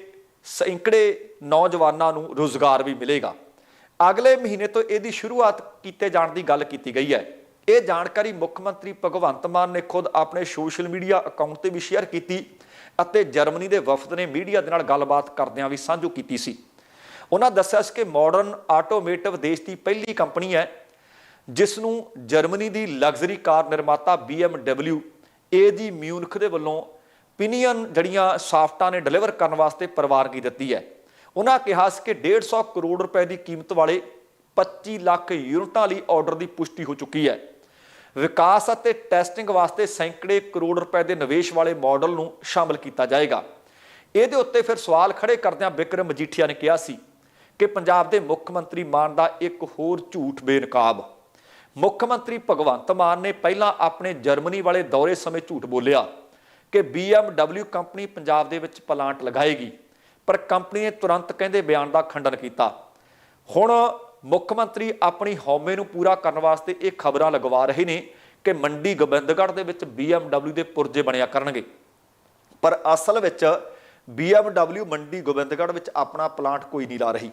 ਸੈਂਕੜੇ ਨੌਜਵਾਨਾਂ ਨੂੰ ਰੋਜ਼ਗਾਰ ਵੀ ਮਿਲੇਗਾ। ਅਗਲੇ ਮਹੀਨੇ ਤੋਂ ਇਹਦੀ ਸ਼ੁਰੂਆਤ ਕੀਤੇ ਜਾਣ ਦੀ ਗੱਲ ਕੀਤੀ ਗਈ ਹੈ। ਇਹ ਜਾਣਕਾਰੀ ਮੁੱਖ ਮੰਤਰੀ ਭਗਵੰਤ ਮਾਨ ਨੇ ਖੁਦ ਆਪਣੇ ਸੋਸ਼ਲ ਮੀਡੀਆ ਅਕਾਊਂਟ ਤੇ ਵੀ ਸ਼ੇਅਰ ਕੀਤੀ ਅਤੇ ਜਰਮਨੀ ਦੇ ਵਫਦ ਨੇ ਮੀਡੀਆ ਦੇ ਨਾਲ ਗੱਲਬਾਤ ਕਰਦਿਆਂ ਵੀ ਸਾਂਝੂ ਕੀਤੀ ਸੀ। ਉਹਨਾਂ ਦੱਸਿਆ ਸੀ ਕਿ ਮਾਡਰਨ ਆਟੋਮੇਟਿਵ ਦੇਸ਼ ਦੀ ਪਹਿਲੀ ਕੰਪਨੀ ਹੈ ਜਿਸ ਨੂੰ ਜਰਮਨੀ ਦੀ ਲਗਜ਼ਰੀ ਕਾਰ ਨਿਰਮਾਤਾ BMW ਏਜੀ ਮਿਊਨਖ ਦੇ ਵੱਲੋਂ ਪਿਨੀਅਨ ਜੜੀਆਂ ਸਾਫਟਾਂ ਨੇ ਡਿਲੀਵਰ ਕਰਨ ਵਾਸਤੇ ਪ੍ਰਵਾਨਗੀ ਦਿੱਤੀ ਹੈ। ਉਹਨਾਂ ਕਿਹਾ ਸੀ ਕਿ 150 ਕਰੋੜ ਰੁਪਏ ਦੀ ਕੀਮਤ ਵਾਲੇ 25 ਲੱਖ ਯੂਨਿਟਾਂ ਲਈ ਆਰਡਰ ਦੀ ਪੁਸ਼ਟੀ ਹੋ ਚੁੱਕੀ ਹੈ। ਵਿਕਾਸ ਅਤੇ ਟੈਸਟਿੰਗ ਵਾਸਤੇ ਸੈਂਕੜੇ ਕਰੋੜ ਰੁਪਏ ਦੇ ਨਿਵੇਸ਼ ਵਾਲੇ ਮਾਡਲ ਨੂੰ ਸ਼ਾਮਲ ਕੀਤਾ ਜਾਏਗਾ। ਇਹਦੇ ਉੱਤੇ ਫਿਰ ਸਵਾਲ ਖੜੇ ਕਰਦਿਆਂ ਬਿਕਰਮ ਮਜੀਠੀਆ ਨੇ ਕਿਹਾ ਸੀ ਕਿ ਪੰਜਾਬ ਦੇ ਮੁੱਖ ਮੰਤਰੀ ਮਾਨ ਦਾ ਇੱਕ ਹੋਰ ਝੂਠ ਬੇਨਕਾਬ। ਮੁੱਖ ਮੰਤਰੀ ਭਗਵੰਤ ਮਾਨ ਨੇ ਪਹਿਲਾਂ ਆਪਣੇ ਜਰਮਨੀ ਵਾਲੇ ਦੌਰੇ ਸਮੇਂ ਝੂਠ ਬੋਲਿਆ ਕਿ BMW ਕੰਪਨੀ ਪੰਜਾਬ ਦੇ ਵਿੱਚ ਪਲਾਂਟ ਲਗਾਏਗੀ, ਪਰ ਕੰਪਨੀ ਨੇ ਤੁਰੰਤ ਕਹਿੰਦੇ ਬਿਆਨ ਦਾ ਖੰਡਨ ਕੀਤਾ। ਹੁਣ ਮੁੱਖ ਮੰਤਰੀ ਆਪਣੀ ਹੌਮੇ ਨੂੰ ਪੂਰਾ ਕਰਨ ਵਾਸਤੇ ਇਹ ਖਬਰਾਂ ਲਗਵਾ ਰਹੇ ਨੇ ਕਿ ਮੰਡੀ ਗੋਬਿੰਦਗੜ੍ਹ ਦੇ ਵਿੱਚ BMW ਦੇ ਪੁਰਜੇ ਬਣਿਆ ਕਰਨਗੇ। ਪਰ ਅਸਲ ਵਿੱਚ BMW ਮੰਡੀ ਗੋਬਿੰਦਗੜ੍ਹ ਵਿੱਚ ਆਪਣਾ ਪਲਾਂਟ ਕੋਈ ਨਹੀਂ ਲਾ ਰਹੀ।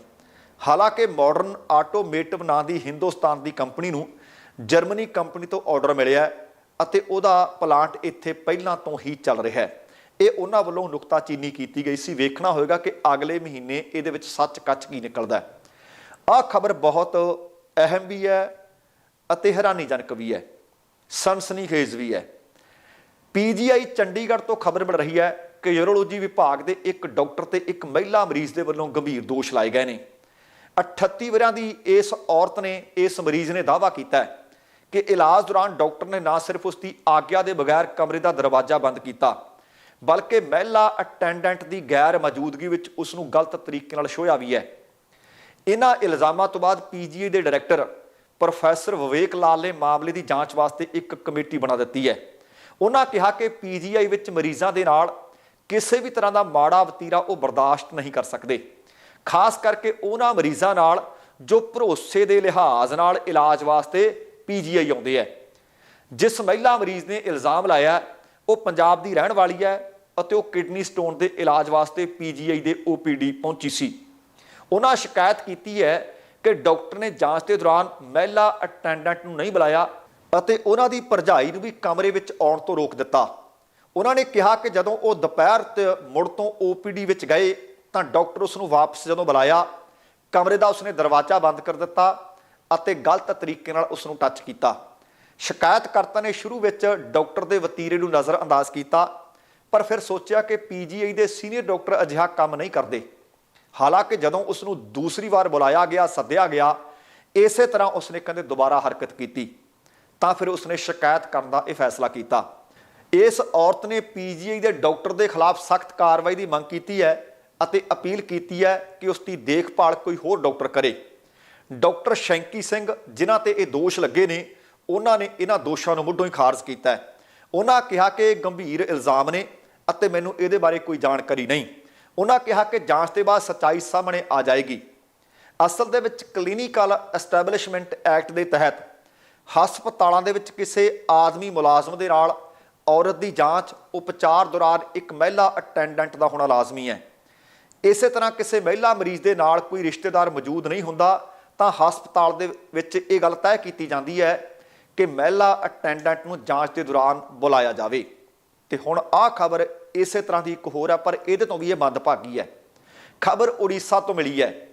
ਹਾਲਾਂਕਿ ਮਾਡਰਨ ਆਟੋਮੇਟਿਵ ਨਾਂ ਦੀ ਹਿੰਦੁਸਤਾਨ ਦੀ ਕੰਪਨੀ ਨੂੰ ਜਰਮਨੀ ਕੰਪਨੀ ਤੋਂ ਆਰਡਰ ਮਿਲਿਆ ਅਤੇ ਉਹਦਾ ਪਲਾਂਟ ਇੱਥੇ ਪਹਿਲਾਂ ਤੋਂ ਹੀ ਚੱਲ ਰਿਹਾ ਹੈ। ਇਹ ਉਹਨਾਂ ਵੱਲੋਂ ਨੁਕਤਾਚੀਨੀ ਕੀਤੀ ਗਈ ਸੀ। ਵੇਖਣਾ ਹੋਵੇਗਾ ਕਿ ਅਗਲੇ ਮਹੀਨੇ ਇਹਦੇ ਵਿੱਚ ਸੱਚ ਕੱਚ ਕੀ ਨਿਕਲਦਾ ਹੈ। ਆਹ ਖਬਰ ਬਹੁਤ ਅਹਿਮ ਵੀ ਹੈ ਅਤੇ ਹੈਰਾਨੀਜਨਕ ਵੀ ਹੈ। ਸਨਸਨੀਖੇਜ਼ ਵੀ ਹੈ। ਪੀਜੀਆਈ ਚੰਡੀਗੜ੍ਹ ਤੋਂ ਖਬਰ ਮਿਲ ਰਹੀ ਹੈ ਕਿ ਯੂਰੋਲੋਜੀ ਵਿਭਾਗ ਦੇ ਇੱਕ ਡਾਕਟਰ ਤੇ ਇੱਕ ਮਹਿਲਾ ਮਰੀਜ਼ ਦੇ ਵੱਲੋਂ ਗੰਭੀਰ ਦੋਸ਼ ਲਾਏ ਗਏ ਨੇ। 38 ਵਰਿਆਂ ਦੀ ਇਸ ਔਰਤ ਨੇ ਇਸ ਮਰੀਜ਼ ਨੇ ਦਾਅਵਾ ਕੀਤਾ ਹੈ ਕਿ ਇਲਾਜ ਦੌਰਾਨ ਡਾਕਟਰ ਨੇ ਨਾ ਸਿਰਫ ਉਸ ਦੀ ਆਗਿਆ ਦੇ ਬਗੈਰ ਕਮਰੇ ਦਾ ਦਰਵਾਜ਼ਾ ਬੰਦ ਕੀਤਾ, ਬਲਕਿ ਮਹਿਲਾ ਅਟੈਂਡੈਂਟ ਦੀ ਗੈਰ ਮੌਜੂਦਗੀ ਵਿੱਚ ਉਸ ਨੂੰ ਗਲਤ ਤਰੀਕੇ ਨਾਲ ਛੋਇਆ ਵੀ ਹੈ। ਇਹਨਾਂ ਇਲਜ਼ਾਮਾਂ ਤੋਂ ਬਾਅਦ ਪੀਜੀਆਈ ਦੇ ਡਾਇਰੈਕਟਰ ਪ੍ਰੋਫੈਸਰ ਵਿਵੇਕ ਲਾਲ ਨੇ ਮਾਮਲੇ ਦੀ ਜਾਂਚ ਵਾਸਤੇ ਇੱਕ ਕਮੇਟੀ ਬਣਾ ਦਿੱਤੀ ਹੈ। ਉਹਨਾਂ ਕਿਹਾ ਕਿ ਪੀਜੀਆਈ ਵਿੱਚ ਮਰੀਜ਼ਾਂ ਦੇ ਨਾਲ ਕਿਸੇ ਵੀ ਤਰ੍ਹਾਂ ਦਾ ਮਾੜਾ ਵਤੀਰਾ ਉਹ ਬਰਦਾਸ਼ਤ ਨਹੀਂ ਕਰ ਸਕਦੇ। ਖਾਸ ਕਰਕੇ ਉਹਨਾਂ ਮਰੀਜ਼ਾਂ ਨਾਲ ਜੋ ਭਰੋਸੇ ਦੇ ਲਿਹਾਜ਼ ਨਾਲ ਇਲਾਜ ਵਾਸਤੇ ਪੀਜੀਆਈ ਆਉਂਦੇ ਹੈ ਜਿਸ ਮਹਿਲਾ ਮਰੀਜ਼ ਨੇ ਇਲਜ਼ਾਮ ਲਾਇਆ, ਉਹ ਪੰਜਾਬ ਦੀ ਰਹਿਣ ਵਾਲੀ ਹੈ ਅਤੇ ਉਹ ਕਿਡਨੀ ਸਟੋਨ ਦੇ ਇਲਾਜ ਵਾਸਤੇ ਪੀਜੀਆਈ ਦੇ ਓਪੀਡੀ ਪਹੁੰਚੀ ਸੀ। ਉਹਨਾਂ ਸ਼ਿਕਾਇਤ ਕੀਤੀ ਹੈ ਕਿ ਡਾਕਟਰ ਨੇ ਜਾਂਚ ਦੇ ਦੌਰਾਨ ਮਹਿਲਾ ਅਟੈਂਡੈਂਟ ਨੂੰ ਨਹੀਂ ਬੁਲਾਇਆ ਅਤੇ ਉਹਨਾਂ ਦੀ ਭਰਜਾਈ ਨੂੰ ਵੀ ਕਮਰੇ ਵਿੱਚ ਆਉਣ ਤੋਂ ਰੋਕ ਦਿੱਤਾ। ਉਹਨਾਂ ਨੇ ਕਿਹਾ ਕਿ ਜਦੋਂ ਉਹ ਦੁਪਹਿਰ ਤੇ ਮੁੜ ਤੋਂ ਓਪੀਡੀ ਵਿੱਚ ਗਏ ਤਾਂ ਡਾਕਟਰ ਉਸ ਨੂੰ ਵਾਪਸ ਜਦੋਂ ਬੁਲਾਇਆ, ਕਮਰੇ ਦਾ ਉਸਨੇ ਦਰਵਾਜ਼ਾ ਬੰਦ ਕਰ ਦਿੱਤਾ ਅਤੇ ਗਲਤ ਤਰੀਕੇ ਨਾਲ ਉਸ ਨੂੰ ਟੱਚ ਕੀਤਾ। ਸ਼ਿਕਾਇਤਕਰਤਾ ਨੇ ਸ਼ੁਰੂ ਵਿੱਚ ਡਾਕਟਰ ਦੇ ਵਤੀਰੇ ਨੂੰ ਨਜ਼ਰ ਅੰਦਾਜ਼ ਕੀਤਾ, ਪਰ ਫਿਰ ਸੋਚਿਆ ਕਿ ਪੀਜੀਆਈ ਦੇ ਸੀਨੀਅਰ ਡਾਕਟਰ ਅਜਿਹਾ ਕੰਮ ਨਹੀਂ ਕਰਦੇ। ਹਾਲਾਂਕਿ ਜਦੋਂ ਉਸ ਨੂੰ ਦੂਸਰੀ ਵਾਰ ਬੁਲਾਇਆ ਗਿਆ, ਸੱਦਿਆ ਗਿਆ, ਇਸੇ ਤਰ੍ਹਾਂ ਉਸਨੇ ਕਹਿੰਦੇ ਦੁਬਾਰਾ ਹਰਕਤ ਕੀਤੀ। ਤਾਂ ਫਿਰ ਉਸਨੇ ਸ਼ਿਕਾਇਤ ਕਰਨ ਦਾ ਇਹ ਫੈਸਲਾ ਕੀਤਾ। ਇਸ ਔਰਤ ਨੇ ਪੀਜੀਆਈ ਦੇ ਡਾਕਟਰ ਦੇ ਖਿਲਾਫ ਸਖਤ ਕਾਰਵਾਈ ਦੀ ਮੰਗ ਕੀਤੀ ਹੈ ਅਤੇ ਅਪੀਲ ਕੀਤੀ ਹੈ ਕਿ ਉਸ ਦੀ ਦੇਖਭਾਲ ਕੋਈ ਹੋਰ ਡਾਕਟਰ ਕਰੇ। ਡਾਕਟਰ ਸ਼ੈਂਕੀ ਸਿੰਘ, ਜਿਨ੍ਹਾਂ ਤੇ ਇਹ ਦੋਸ਼ ਲੱਗੇ ਨੇ, ਉਹਨਾਂ ਨੇ ਇਹਨਾਂ ਦੋਸ਼ਾਂ ਨੂੰ ਮੁੱਢੋਂ ਹੀ ਖਾਰਜ ਕੀਤਾ ਹੈ। ਉਹਨਾਂ ਕਿਹਾ ਕਿ ਗੰਭੀਰ ਇਲਜ਼ਾਮ ਨੇ ਅਤੇ ਮੈਨੂੰ ਇਹਦੇ ਬਾਰੇ ਕੋਈ ਜਾਣਕਾਰੀ ਨਹੀਂ। ਉਹਨਾਂ ਕਿਹਾ ਕਿ ਜਾਂਚ ਦੇ ਬਾਅਦ ਸੱਚਾਈ ਸਾਹਮਣੇ ਆ ਜਾਏਗੀ। ਅਸਲ ਦੇ ਵਿੱਚ ਕਲੀਨਿਕਲ ਐਸਟੈਬਲਿਸ਼ਮੈਂਟ ਐਕਟ ਦੇ ਤਹਿਤ ਹਸਪਤਾਲਾਂ ਦੇ ਵਿੱਚ ਕਿਸੇ ਆਦਮੀ ਮੁਲਾਜ਼ਮ ਦੇ ਨਾਲ ਔਰਤ ਦੀ ਜਾਂਚ ਉਪਚਾਰ ਦੌਰਾਨ ਇੱਕ ਮਹਿਲਾ ਅਟੈਂਡੈਂਟ ਦਾ ਹੋਣਾ ਲਾਜ਼ਮੀ ਹੈ। ਇਸੇ ਤਰ੍ਹਾਂ ਕਿਸੇ ਮਹਿਲਾ ਮਰੀਜ਼ ਦੇ ਨਾਲ ਕੋਈ ਰਿਸ਼ਤੇਦਾਰ ਮੌਜੂਦ ਨਹੀਂ ਹੁੰਦਾ, ਤਾਂ ਹਸਪਤਾਲ ਦੇ ਵਿੱਚ ਇਹ ਗੱਲ ਤੈਅ ਕੀਤੀ ਜਾਂਦੀ ਹੈ ਕਿ ਮਹਿਲਾ ਅਟੈਂਡੈਂਟ ਨੂੰ ਜਾਂਚ ਦੇ ਦੌਰਾਨ ਬੁਲਾਇਆ ਜਾਵੇ। ਤੇ ਹੁਣ ਆਹ ਖਬਰ ਇਸੇ ਤਰ੍ਹਾਂ ਦੀ ਇੱਕ ਹੋਰ ਹੈ, ਪਰ ਇਹਦੇ ਤੋਂ ਵੀ ਇਹ ਮੰਦਭਾਗੀ ਹੈ। ਖਬਰ ਉੜੀਸਾ ਤੋਂ ਮਿਲੀ ਹੈ।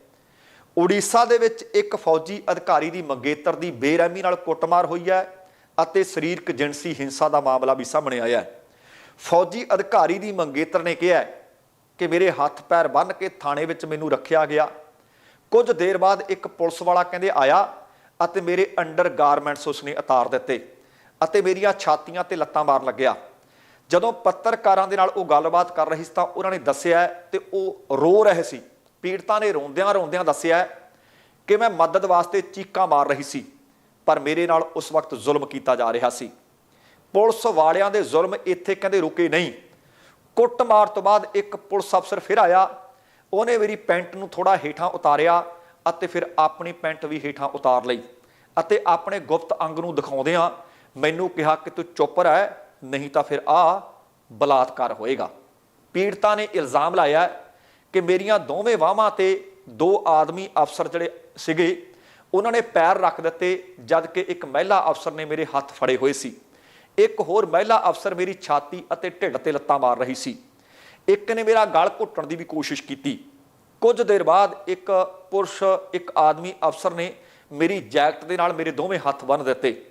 ਉੜੀਸਾ ਦੇ ਵਿੱਚ ਇੱਕ ਫੌਜੀ ਅਧਿਕਾਰੀ ਦੀ ਮੰਗੇਤਰ ਦੀ ਬੇਰਹਿਮੀ ਨਾਲ ਕੁੱਟਮਾਰ ਹੋਈ ਹੈ। ਅਤੇ ਸਰੀਰਕ ਜਿਨਸੀ ਹਿੰਸਾ ਦਾ ਮਾਮਲਾ ਵੀ ਸਾਹਮਣੇ ਆਇਆ ਹੈ। ਫੌਜੀ ਅਧਿਕਾਰੀ ਦੀ ਮੰਗੇਤਰ ਨੇ ਕਿਹਾ ਕਿ ਮੇਰੇ ਹੱਥ ਪੈਰ ਬੰਨ੍ਹ ਕੇ ਥਾਣੇ ਵਿੱਚ ਮੈਨੂੰ ਰੱਖਿਆ ਗਿਆ। ਕੁਝ ਦੇਰ ਬਾਅਦ ਇੱਕ ਪੁਲਿਸ ਵਾਲਾ ਕਹਿੰਦੇ ਆਇਆ ਅਤੇ ਮੇਰੇ ਅੰਡਰ ਗਾਰਮੈਂਟਸ ਉਸਨੇ ਉਤਾਰ ਦਿੱਤੇ ਅਤੇ ਮੇਰੀਆਂ ਛਾਤੀਆਂ ਤੇ ਲੱਤਾਂ ਮਾਰ ਲੱਗਿਆ। ਜਦੋਂ ਪੱਤਰਕਾਰਾਂ ਦੇ ਨਾਲ ਉਹ ਗੱਲਬਾਤ ਕਰ ਰਹੀ ਸੀ ਤਾਂ ਉਹਨਾਂ ਨੇ ਦੱਸਿਆ ਤੇ ਉਹ ਰੋ ਰਹੇ ਸੀ। ਪੀੜਤਾਂ ਨੇ ਰੋਂਦਿਆਂ ਰੋਂਦਿਆਂ ਦੱਸਿਆ ਕਿ ਮੈਂ ਮਦਦ ਵਾਸਤੇ ਚੀਕਾਂ ਮਾਰ ਰਹੀ ਸੀ। ਪਰ ਮੇਰੇ ਨਾਲ ਉਸ ਵਕਤ ਜ਼ੁਲਮ ਕੀਤਾ ਜਾ ਰਿਹਾ ਸੀ। ਪੁਲਿਸ ਵਾਲਿਆਂ ਦੇ ਜ਼ੁਲਮ ਇੱਥੇ ਕਹਿੰਦੇ ਰੁਕੇ ਨਹੀਂ। ਕੁੱਟਮਾਰ ਤੋਂ ਬਾਅਦ ਇੱਕ ਪੁਲਿਸ ਅਫਸਰ ਫਿਰ ਆਇਆ। ਉਹਨੇ ਮੇਰੀ ਪੈਂਟ ਨੂੰ ਥੋੜਾ ਹੇਠਾਂ ਉਤਾਰਿਆ ਅਤੇ ਫਿਰ ਆਪਣੀ ਪੈਂਟ ਵੀ ਹੇਠਾਂ ਉਤਾਰ ਲਈ ਅਤੇ ਆਪਣੇ ਗੁਪਤ ਅੰਗ ਨੂੰ ਦਿਖਾਉਂਦਿਆਂ ਮੈਨੂੰ ਕਿਹਾ ਕਿ ਤੂੰ ਚੁੱਪ ਰਹਿ, ਨਹੀਂ ਤਾਂ ਫਿਰ ਆ, ਬਲਾਤਕਾਰ ਹੋਏਗਾ। ਪੀੜਤਾ ਨੇ ਇਲਜ਼ਾਮ ਲਾਇਆ ਕਿ ਮੇਰੀਆਂ ਦੋਵੇਂ ਬਾਹਾਂ ਤੇ ਦੋ ਆਦਮੀ ਅਫਸਰ ਜਿਹੜੇ ਸੀਗੇ ਉਹਨਾਂ ਨੇ ਪੈਰ ਰੱਖ ਦਿੱਤੇ ਜਦ ਕਿ ਇੱਕ ਮਹਿਲਾ ਅਫਸਰ ਨੇ ਮੇਰੇ ਹੱਥ ਫੜੇ ਹੋਏ ਸੀ। ਇੱਕ ਹੋਰ ਮਹਿਲਾ ਅਫਸਰ ਮੇਰੀ ਛਾਤੀ ਅਤੇ ਢਿੱਡ ਤੇ ਲੱਤਾਂ ਮਾਰ ਰਹੀ ਸੀ। ਇੱਕ ਨੇ ਮੇਰਾ ਗਲ ਘੁੱਟਣ ਦੀ ਵੀ ਕੋਸ਼ਿਸ਼ ਕੀਤੀ। ਕੁਝ ਦੇਰ ਬਾਅਦ ਇੱਕ ਪੁਰਸ਼, ਇੱਕ ਆਦਮੀ ਅਫਸਰ ਨੇ ਮੇਰੀ ਜੈਕਟ ਦੇ ਨਾਲ ਮੇਰੇ ਦੋਵੇਂ ਹੱਥ ਬੰਨ੍ਹ ਦਿੱਤੇ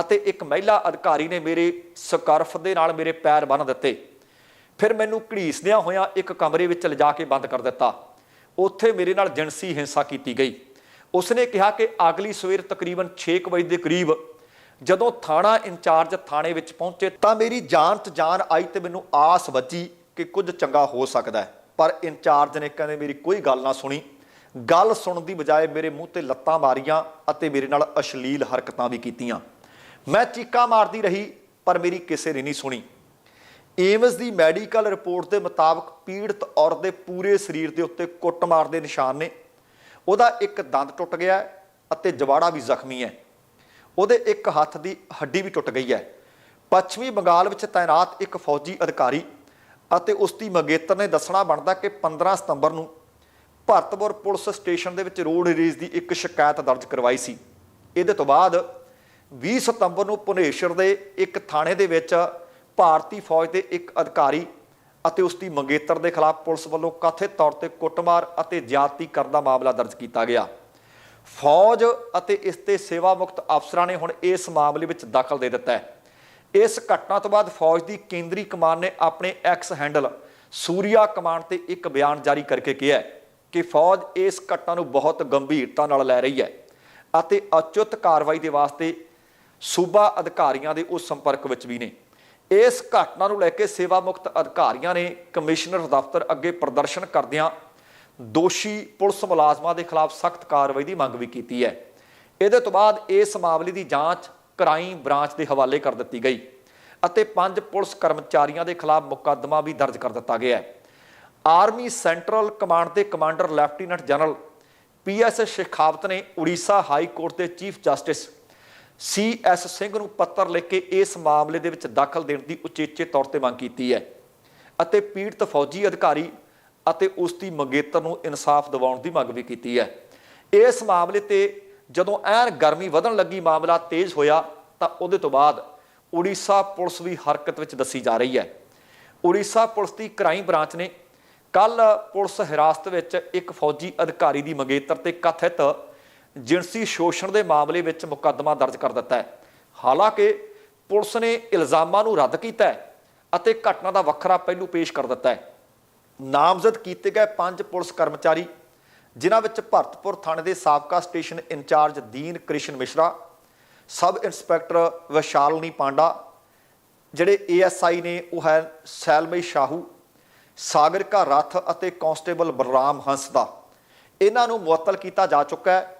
ਅਤੇ ਇੱਕ ਮਹਿਲਾ ਅਧਿਕਾਰੀ ਨੇ ਮੇਰੇ ਸਕਾਰਫ ਦੇ ਨਾਲ ਮੇਰੇ ਪੈਰ ਬੰਨ੍ਹ ਦਿੱਤੇ। ਫਿਰ ਮੈਨੂੰ ਘੜੀਸਦਿਆਂ ਹੋਇਆਂ ਇੱਕ ਕਮਰੇ ਵਿੱਚ ਲਿਜਾ ਕੇ ਬੰਦ ਕਰ ਦਿੱਤਾ। ਉੱਥੇ ਮੇਰੇ ਨਾਲ ਜਿਣਸੀ ਹਿੰਸਾ ਕੀਤੀ ਗਈ। ਉਸਨੇ ਕਿਹਾ ਕਿ ਅਗਲੀ ਸਵੇਰ ਤਕਰੀਬਨ 6 ਵਜੇ ਦੇ ਕਰੀਬ ਜਦੋਂ ਥਾਣਾ ਇੰਚਾਰਜ ਥਾਣੇ ਵਿੱਚ ਪਹੁੰਚੇ ਤਾਂ ਮੇਰੀ ਜਾਨ 'ਚ ਜਾਨ ਆਈ ਤੇ ਮੈਨੂੰ ਆਸ ਵੱਜੀ ਕਿ ਕੁਝ ਚੰਗਾ ਹੋ ਸਕਦਾ ਹੈ। ਪਰ ਇੰਚਾਰਜ ਨੇ ਕਹਿੰਦੇ ਮੇਰੀ ਕੋਈ ਗੱਲ ਨਾ ਸੁਣੀ। ਗੱਲ ਸੁਣਨ ਦੀ ਬਜਾਏ ਮੇਰੇ ਮੂੰਹ ਤੇ ਲੱਤਾਂ ਮਾਰੀਆਂ ਅਤੇ ਮੇਰੇ ਨਾਲ ਅਸ਼ਲੀਲ ਹਰਕਤਾਂ ਵੀ ਕੀਤੀਆਂ। ਮੈਂ ਚੀਕਾਂ ਮਾਰਦੀ ਰਹੀ, ਪਰ ਮੇਰੀ ਕਿਸੇ ਨੇ ਨਹੀਂ ਸੁਣੀ। ਏਮਸ ਦੀ ਮੈਡੀਕਲ ਰਿਪੋਰਟ ਦੇ ਮੁਤਾਬਕ ਪੀੜਤ ਔਰਤ ਦੇ ਪੂਰੇ ਸਰੀਰ ਦੇ ਉੱਤੇ ਕੁੱਟਮਾਰ ਦੇ ਨਿਸ਼ਾਨ ਨੇ। ਉਹਦਾ ਇੱਕ ਦੰਦ ਟੁੱਟ ਗਿਆ ਅਤੇ ਜਵਾੜਾ ਵੀ ਜ਼ਖਮੀ ਹੈ। ਉਹਦੇ ਇੱਕ ਹੱਥ ਦੀ ਹੱਡੀ ਵੀ ਟੁੱਟ ਗਈ ਹੈ। ਪੱਛਮੀ ਬੰਗਾਲ ਵਿੱਚ ਤਾਇਨਾਤ ਇੱਕ ਫੌਜੀ ਅਧਿਕਾਰੀ ਅਤੇ ਉਸ ਦੀ ਮੰਗੇਤਰ ਨੇ ਦੱਸਣਾ ਬਣਦਾ ਕਿ 15 ਸਤੰਬਰ ਨੂੰ ਭਰਤਪੁਰ ਪੁਲਿਸ ਸਟੇਸ਼ਨ ਦੇ ਵਿੱਚ ਰੋਡ ਰੇਜ਼ ਦੀ ਇੱਕ ਸ਼ਿਕਾਇਤ ਦਰਜ ਕਰਵਾਈ ਸੀ। ਇਹਦੇ ਤੋਂ ਬਾਅਦ 20 ਸਤੰਬਰ ਨੂੰ ਭੁਨੇਸ਼ਰ ਦੇ ਇੱਕ ਥਾਣੇ ਦੇ ਵਿੱਚ ਭਾਰਤੀ ਫੌਜ ਦੇ ਇੱਕ ਅਧਿਕਾਰੀ ਅਤੇ ਉਸ ਦੀ ਮੰਗੇਤਰ ਦੇ ਖਿਲਾਫ ਪੁਲਿਸ ਵੱਲੋਂ ਕਥਿਤ ਤੌਰ ਤੇ ਕੁੱਟਮਾਰ ਅਤੇ ਜ਼ਿਆਦਤੀ ਕਰਨ ਦਾ ਮਾਮਲਾ ਦਰਜ ਕੀਤਾ ਗਿਆ। ਫੌਜ ਅਤੇ ਇਸ ਤੇ ਸੇਵਾ ਮੁਕਤ ਅਫਸਰਾਂ ਨੇ ਹੁਣ ਇਸ ਮਾਮਲੇ ਵਿੱਚ ਦਖਲ ਦੇ ਦਿੱਤਾ ਹੈ। ਇਸ ਘਟਨਾ ਤੋਂ ਬਾਅਦ ਫੌਜ ਦੀ ਕੇਂਦਰੀ ਕਮਾਨ ਨੇ ਆਪਣੇ ਐਕਸ ਹੈਂਡਲ ਸੂਰਿਆ ਕਮਾਨ ਤੇ ਇੱਕ ਬਿਆਨ ਜਾਰੀ ਕਰਕੇ ਕਿਹਾ ਕਿ ਫੌਜ ਇਸ ਘਟਨਾ ਨੂੰ ਬਹੁਤ ਗੰਭੀਰਤਾ ਨਾਲ ਲੈ ਰਹੀ ਹੈ ਅਤੇ ਅਚੁੱਤ ਕਾਰਵਾਈ ਦੇ ਵਾਸਤੇ ਸੂਬਾ ਅਧਿਕਾਰੀਆਂ ਦੇ ਉਸ ਸੰਪਰਕ ਵਿੱਚ ਵੀ ਨੇ। ਇਸ ਘਟਨਾ ਨੂੰ ਲੈ ਕੇ ਸੇਵਾ ਮੁਕਤ ਅਧਿਕਾਰੀਆਂ ਨੇ ਕਮਿਸ਼ਨਰ ਦਫ਼ਤਰ ਅੱਗੇ ਪ੍ਰਦਰਸ਼ਨ ਕਰਦਿਆਂ ਦੋਸ਼ੀ ਪੁਲਿਸ ਮੁਲਾਜ਼ਮਾਂ ਦੇ ਖਿਲਾਫ ਸਖਤ ਕਾਰਵਾਈ ਦੀ ਮੰਗ ਵੀ ਕੀਤੀ ਹੈ। ਇਹਦੇ ਤੋਂ ਬਾਅਦ ਇਸ ਮਾਮਲੇ ਦੀ ਜਾਂਚ ਕ੍ਰਾਈਮ ਬ੍ਰਾਂਚ ਦੇ ਹਵਾਲੇ ਕਰ ਦਿੱਤੀ ਗਈ ਅਤੇ ਪੰਜ ਪੁਲਿਸ ਕਰਮਚਾਰੀਆਂ ਦੇ ਖਿਲਾਫ ਮੁਕੱਦਮਾ ਵੀ ਦਰਜ ਕਰ ਦਿੱਤਾ ਗਿਆ ਹੈ। ਆਰਮੀ ਸੈਂਟਰਲ ਕਮਾਂਡ ਦੇ commander lieutenant general PS Shekhawat ਨੇ ਉੜੀਸਾ ਹਾਈ ਕੋਰਟ ਦੇ chief justice C S Singh ਨੂੰ ਪੱਤਰ ਲਿਖ ਕੇ ਇਸ ਮਾਮਲੇ ਦੇ ਵਿੱਚ ਦਾਖਲ ਦੇਣ ਦੀ ਉਚੇਚੇ ਤੌਰ ਤੇ ਮੰਗ ਕੀਤੀ ਹੈ ਅਤੇ ਪੀੜਤ ਫੌਜੀ ਅਧਿਕਾਰੀ ਅਤੇ ਉਸ ਦੀ ਮੰਗੇਤਰ ਨੂੰ ਇਨਸਾਫ ਦਿਵਾਉਣ ਦੀ ਮੰਗ ਵੀ ਕੀਤੀ ਹੈ। ਇਸ ਮਾਮਲੇ ਤੇ ਜਦੋਂ ਐਨ ਗਰਮੀ ਵਧਣ ਲੱਗੀ, ਮਾਮਲਾ ਤੇਜ਼ ਹੋਇਆ ਤਾਂ ਉਹਦੇ ਤੋਂ ਬਾਅਦ ਉੜੀਸਾ ਪੁਲਿਸ ਵੀ ਹਰਕਤ ਵਿੱਚ ਦੱਸੀ ਜਾ ਰਹੀ ਹੈ। ਉੜੀਸਾ ਪੁਲਿਸ ਦੀ ਕ੍ਰਾਈਮ ਬ੍ਰਾਂਚ ਨੇ ਕੱਲ ਪੁਲਿਸ ਹਿਰਾਸਤ ਵਿੱਚ ਇੱਕ ਫੌਜੀ ਅਧਿਕਾਰੀ ਦੀ ਮੰਗੇਤਰ ਤੇ ਕਥਿਤ ਜਿਣਸੀ ਸ਼ੋਸ਼ਣ ਦੇ ਮਾਮਲੇ ਵਿੱਚ ਮੁਕੱਦਮਾ ਦਰਜ ਕਰ ਦਿੱਤਾ ਹੈ। ਹਾਲਾਂਕਿ ਪੁਲਿਸ ਨੇ ਇਲਜ਼ਾਮਾਂ ਨੂੰ ਰੱਦ ਕੀਤਾ ਹੈ ਅਤੇ ਘਟਨਾ ਦਾ ਵੱਖਰਾ ਪਹਿਲੂ ਪੇਸ਼ ਕਰ ਦਿੱਤਾ ਹੈ। ਨਾਮਜ਼ਦ ਕੀਤੇ ਗਏ ਪੰਜ ਪੁਲਿਸ ਕਰਮਚਾਰੀ, ਜਿਨ੍ਹਾਂ ਵਿੱਚ ਭਰਤਪੁਰ ਥਾਣੇ ਦੇ ਸਾਬਕਾ station incharge Deen Krishna Mishra, sub inspector Vishalini Panda, ਜਿਹੜੇ ਏਐਸਆਈ ਨੇ ਉਹ ਹੈ ਸੈਲਮਈ ਸ਼ਾਹੂ, ਸਾਗਰਿਕਾ ਰੱਥ ਅਤੇ ਕਾਂਸਟੇਬਲ ਬਲਰਾਮ ਹੰਸ ਦਾ। ਇਹਨਾਂ ਨੂੰ ਮੁਅੱਤਲ ਕੀਤਾ ਜਾ ਚੁੱਕਾ ਹੈ।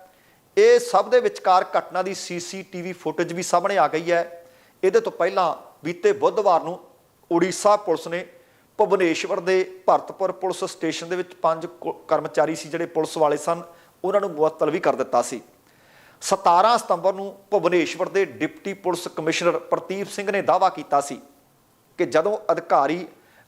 ਇਹ ਸਭ ਦੇ ਵਿਚਕਾਰ ਘਟਨਾ ਦੀ ਸੀਸੀਟੀਵੀ ਫੁਟੇਜ ਵੀ ਸਾਹਮਣੇ ਆ ਗਈ ਹੈ। ਇਹਦੇ ਤੋਂ ਪਹਿਲਾਂ ਬੀਤੇ ਬੁੱਧਵਾਰ ਨੂੰ ਉੜੀਸਾ ਪੁਲਿਸ ਨੇ ਭੁਵਨੇਸ਼ਵਰ ਦੇ ਭਰਤਪੁਰ ਪੁਲਿਸ ਸਟੇਸ਼ਨ ਦੇ ਵਿੱਚ ਪੰਜ ਕੁ- ਕਰਮਚਾਰੀ ਸੀ ਜਿਹੜੇ ਪੁਲਿਸ ਵਾਲੇ ਸਨ। ਉਹਨਾਂ ਨੂੰ ਮੁਅੱਤਲ ਵੀ ਕਰ ਦਿੱਤਾ ਸੀ। 17 ਸਤੰਬਰ ਨੂੰ ਭੁਵਨੇਸ਼ਵਰ ਦੇ deputy police commissioner Pratip Singh ਨੇ ਦਾਅਵਾ ਕੀਤਾ ਸੀ ਕਿ ਜਦੋਂ ਅਧਿਕਾਰੀ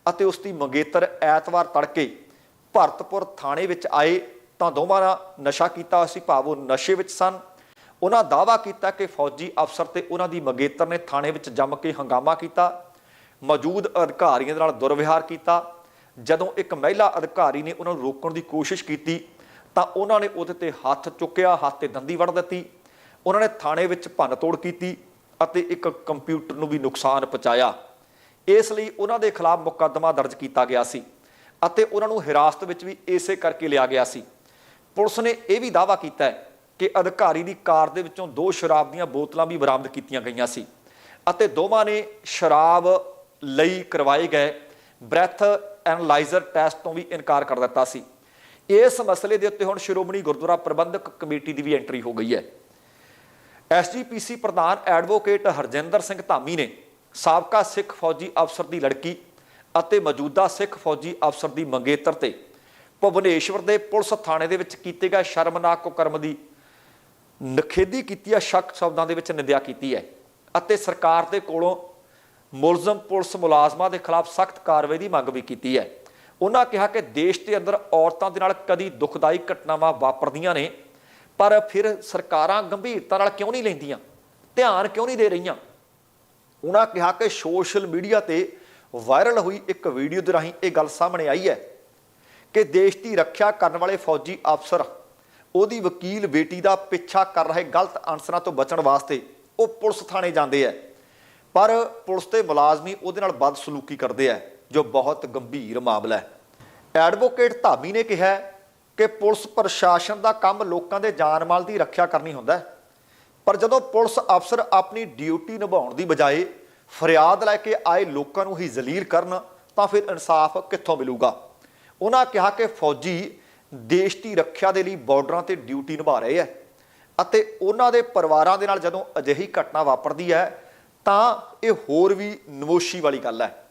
ਅਤੇ ਉਸ ਦੀ ਮੰਗੇਤਰ ਐਤਵਾਰ ਤੜਕੇ ਭਰਤਪੁਰ ਥਾਣੇ ਵਿੱਚ ਆਏ ਤਾਂ ਦੋਵਾਂ ਨੇ ਨਸ਼ਾ ਕੀਤਾ ਸੀ, ਭਾਵ ਉਹ ਨਸ਼ੇ ਵਿੱਚ ਸਨ। ਉਹਨਾਂ ਦਾਅਵਾ ਕੀਤਾ ਕਿ ਫੌਜੀ ਅਫਸਰ ਤੇ ਉਹਨਾਂ ਦੀ ਮੰਗੇਤਰ ਨੇ ਥਾਣੇ ਵਿੱਚ ਜੰਮ ਕੇ ਹੰਗਾਮਾ ਕੀਤਾ, ਮੌਜੂਦ ਅਧਿਕਾਰੀਆਂ ਦੇ ਨਾਲ ਦੁਰਵਿਹਾਰ ਕੀਤਾ। ਜਦੋਂ ਇੱਕ ਮਹਿਲਾ ਅਧਿਕਾਰੀ ਨੇ ਉਹਨਾਂ ਨੂੰ ਰੋਕਣ ਦੀ ਕੋਸ਼ਿਸ਼ ਕੀਤੀ, ਤਾਂ ਉਹਨਾਂ ਨੇ ਉਹਦੇ ਤੇ ਹੱਥ ਚੁੱਕਿਆ, ਹੱਥ ਤੇ ਦੰਦੀ ਵੜ ਦਿੱਤੀ। ਉਹਨਾਂ ਨੇ ਥਾਣੇ ਵਿੱਚ ਭੰਨਤੋੜ ਕੀਤੀ ਅਤੇ ਇੱਕ ਕੰਪਿਊਟਰ ਨੂੰ ਵੀ ਨੁਕਸਾਨ ਪਹੁੰਚਾਇਆ। ਇਸ ਲਈ ਉਹਨਾਂ ਦੇ ਖਿਲਾਫ ਮੁਕੱਦਮਾ ਦਰਜ ਕੀਤਾ ਗਿਆ ਸੀ ਅਤੇ ਉਹਨਾਂ ਨੂੰ ਹਿਰਾਸਤ ਵਿੱਚ ਵੀ ਇਸੇ ਕਰਕੇ ਲਿਆ ਗਿਆ ਸੀ। ਪੁਲਿਸ ਨੇ ਇਹ ਵੀ ਦਾਅਵਾ ਕੀਤਾ ਹੈ ਕਿ ਅਧਿਕਾਰੀ ਦੀ ਕਾਰ ਦੇ ਵਿੱਚੋਂ ਦੋ ਸ਼ਰਾਬ ਦੀਆਂ ਬੋਤਲਾਂ ਵੀ ਬਰਾਮਦ ਕੀਤੀਆਂ ਗਈਆਂ ਸੀ ਅਤੇ ਦੋਵਾਂ ਨੇ ਸ਼ਰਾਬ ਲਈ ਕਰਵਾਏ ਗਏ ਬ੍ਰੈਥ ਐਨਲਾਈਜ਼ਰ ਟੈਸਟ ਤੋਂ ਵੀ ਇਨਕਾਰ ਕਰ ਦਿੱਤਾ ਸੀ। ਇਸ ਮਸਲੇ ਦੇ ਉੱਤੇ ਹੁਣ ਸ਼੍ਰੋਮਣੀ ਗੁਰਦੁਆਰਾ ਪ੍ਰਬੰਧਕ ਕਮੇਟੀ ਦੀ ਵੀ ਐਂਟਰੀ ਹੋ ਗਈ ਹੈ। ਐਸਜੀਪੀਸੀ ਪ੍ਰਧਾਨ ਐਡਵੋਕੇਟ ਹਰਜਿੰਦਰ ਸਿੰਘ ਧਾਮੀ ਨੇ ਸਾਬਕਾ ਸਿੱਖ ਫੌਜੀ ਅਫਸਰ ਦੀ ਲੜਕੀ ਅਤੇ ਮੌਜੂਦਾ ਸਿੱਖ ਫੌਜੀ ਅਫਸਰ ਦੀ ਮੰਗੇਤਰ ਤੇ ਭੁਵਨੇਸ਼ਵਰ ਦੇ ਪੁਲਿਸ ਥਾਣੇ ਦੇ ਵਿੱਚ ਕੀਤੇ ਗਏ ਸ਼ਰਮਨਾਕ ਕੁਕਰਮ ਦੀ ਨਖੇਦੀ ਕੀਤੀ ਹੈ, ਸ਼ੱਕ ਸ਼ਬਦਾਂ ਦੇ ਵਿੱਚ ਨਿੰਦਿਆ ਕੀਤੀ ਹੈ ਅਤੇ ਸਰਕਾਰ ਦੇ ਕੋਲੋਂ ਮੁਲਜ਼ਮ ਪੁਲਿਸ ਮੁਲਾਜ਼ਮਾਂ ਦੇ ਖਿਲਾਫ ਸਖਤ ਕਾਰਵਾਈ ਦੀ ਮੰਗ ਵੀ ਕੀਤੀ ਹੈ। ਉਹਨਾਂ ਕਿਹਾ ਕਿ ਦੇਸ਼ ਦੇ ਅੰਦਰ ਔਰਤਾਂ ਦੇ ਨਾਲ ਕਦੀ ਦੁਖਦਾਈ ਘਟਨਾਵਾਂ ਵਾਪਰਦੀਆਂ ਨੇ, ਪਰ ਫਿਰ ਸਰਕਾਰਾਂ ਗੰਭੀਰਤਾ ਨਾਲ ਕਿਉਂ ਨਹੀਂ ਲੈਂਦੀਆਂ? ਧਿਆਨ ਕਿਉਂ ਨਹੀਂ ਦੇ ਰਹੀਆਂ? ਉਹਨਾਂ ਕਿਹਾ ਕਿ ਸੋਸ਼ਲ ਮੀਡੀਆ ਤੇ ਵਾਇਰਲ ਹੋਈ ਇੱਕ ਵੀਡੀਓ ਦੇ ਰਾਹੀਂ ਇਹ ਗੱਲ ਸਾਹਮਣੇ ਆਈ ਹੈ। ਕਿ ਦੇਸ਼ ਦੀ ਰੱਖਿਆ ਕਰਨ ਵਾਲੇ ਫੌਜੀ ਅਫਸਰ, ਉਹਦੀ ਵਕੀਲ ਬੇਟੀ ਦਾ ਪਿੱਛਾ ਕਰ ਰਹੇ ਗਲਤ ਅਨਸਰਾਂ ਤੋਂ ਬਚਣ ਵਾਸਤੇ ਉਹ ਪੁਲਿਸ ਥਾਣੇ ਜਾਂਦੇ ਆ ਪਰ ਪੁਲਿਸ ਦੇ ਮੁਲਾਜ਼ਮੀ ਉਹਦੇ ਨਾਲ ਬਦਸਲੂਕੀ ਕਰਦੇ ਆ ਜੋ ਬਹੁਤ ਗੰਭੀਰ ਮਾਮਲਾ ਹੈ ਐਡਵੋਕੇਟ ਧਾਮੀ ਨੇ ਕਿਹਾ ਕਿ ਪੁਲਿਸ ਪ੍ਰਸ਼ਾਸਨ ਦਾ ਕੰਮ ਲੋਕਾਂ ਦੇ ਜਾਨ ਮਾਲ ਦੀ ਰੱਖਿਆ ਕਰਨੀ ਹੁੰਦਾ ਹੈ ਪਰ ਜਦੋਂ ਪੁਲਿਸ ਅਫਸਰ ਆਪਣੀ ਡਿਊਟੀ ਨਿਭਾਉਣ ਦੀ ਬਜਾਏ ਫਰਿਆਦ ਲੈ ਕੇ ਆਏ ਲੋਕਾਂ ਨੂੰ ਹੀ ਜ਼ਲੀਲ ਕਰਨ, ਤਾਂ ਫਿਰ ਇਨਸਾਫ ਕਿੱਥੋਂ ਮਿਲੂਗਾ? ਉਹਨਾਂ ਕਿਹਾ ਕਿ ਫੌਜੀ ਦੇਸ਼ ਦੀ ਰੱਖਿਆ ਦੇ ਲਈ ਬਾਰਡਰਾਂ ਤੇ ਡਿਊਟੀ ਨਿਭਾ ਰਹੇ ਹੈ ਅਤੇ ਉਹਨਾਂ ਦੇ ਪਰਿਵਾਰਾਂ ਦੇ ਨਾਲ ਜਦੋਂ ਅਜਿਹੀ ਘਟਨਾ ਵਾਪਰਦੀ ਹੈ, ਤਾਂ ਇਹ ਹੋਰ ਵੀ ਨਮੋਸ਼ੀ ਵਾਲੀ ਗੱਲ ਹੈ।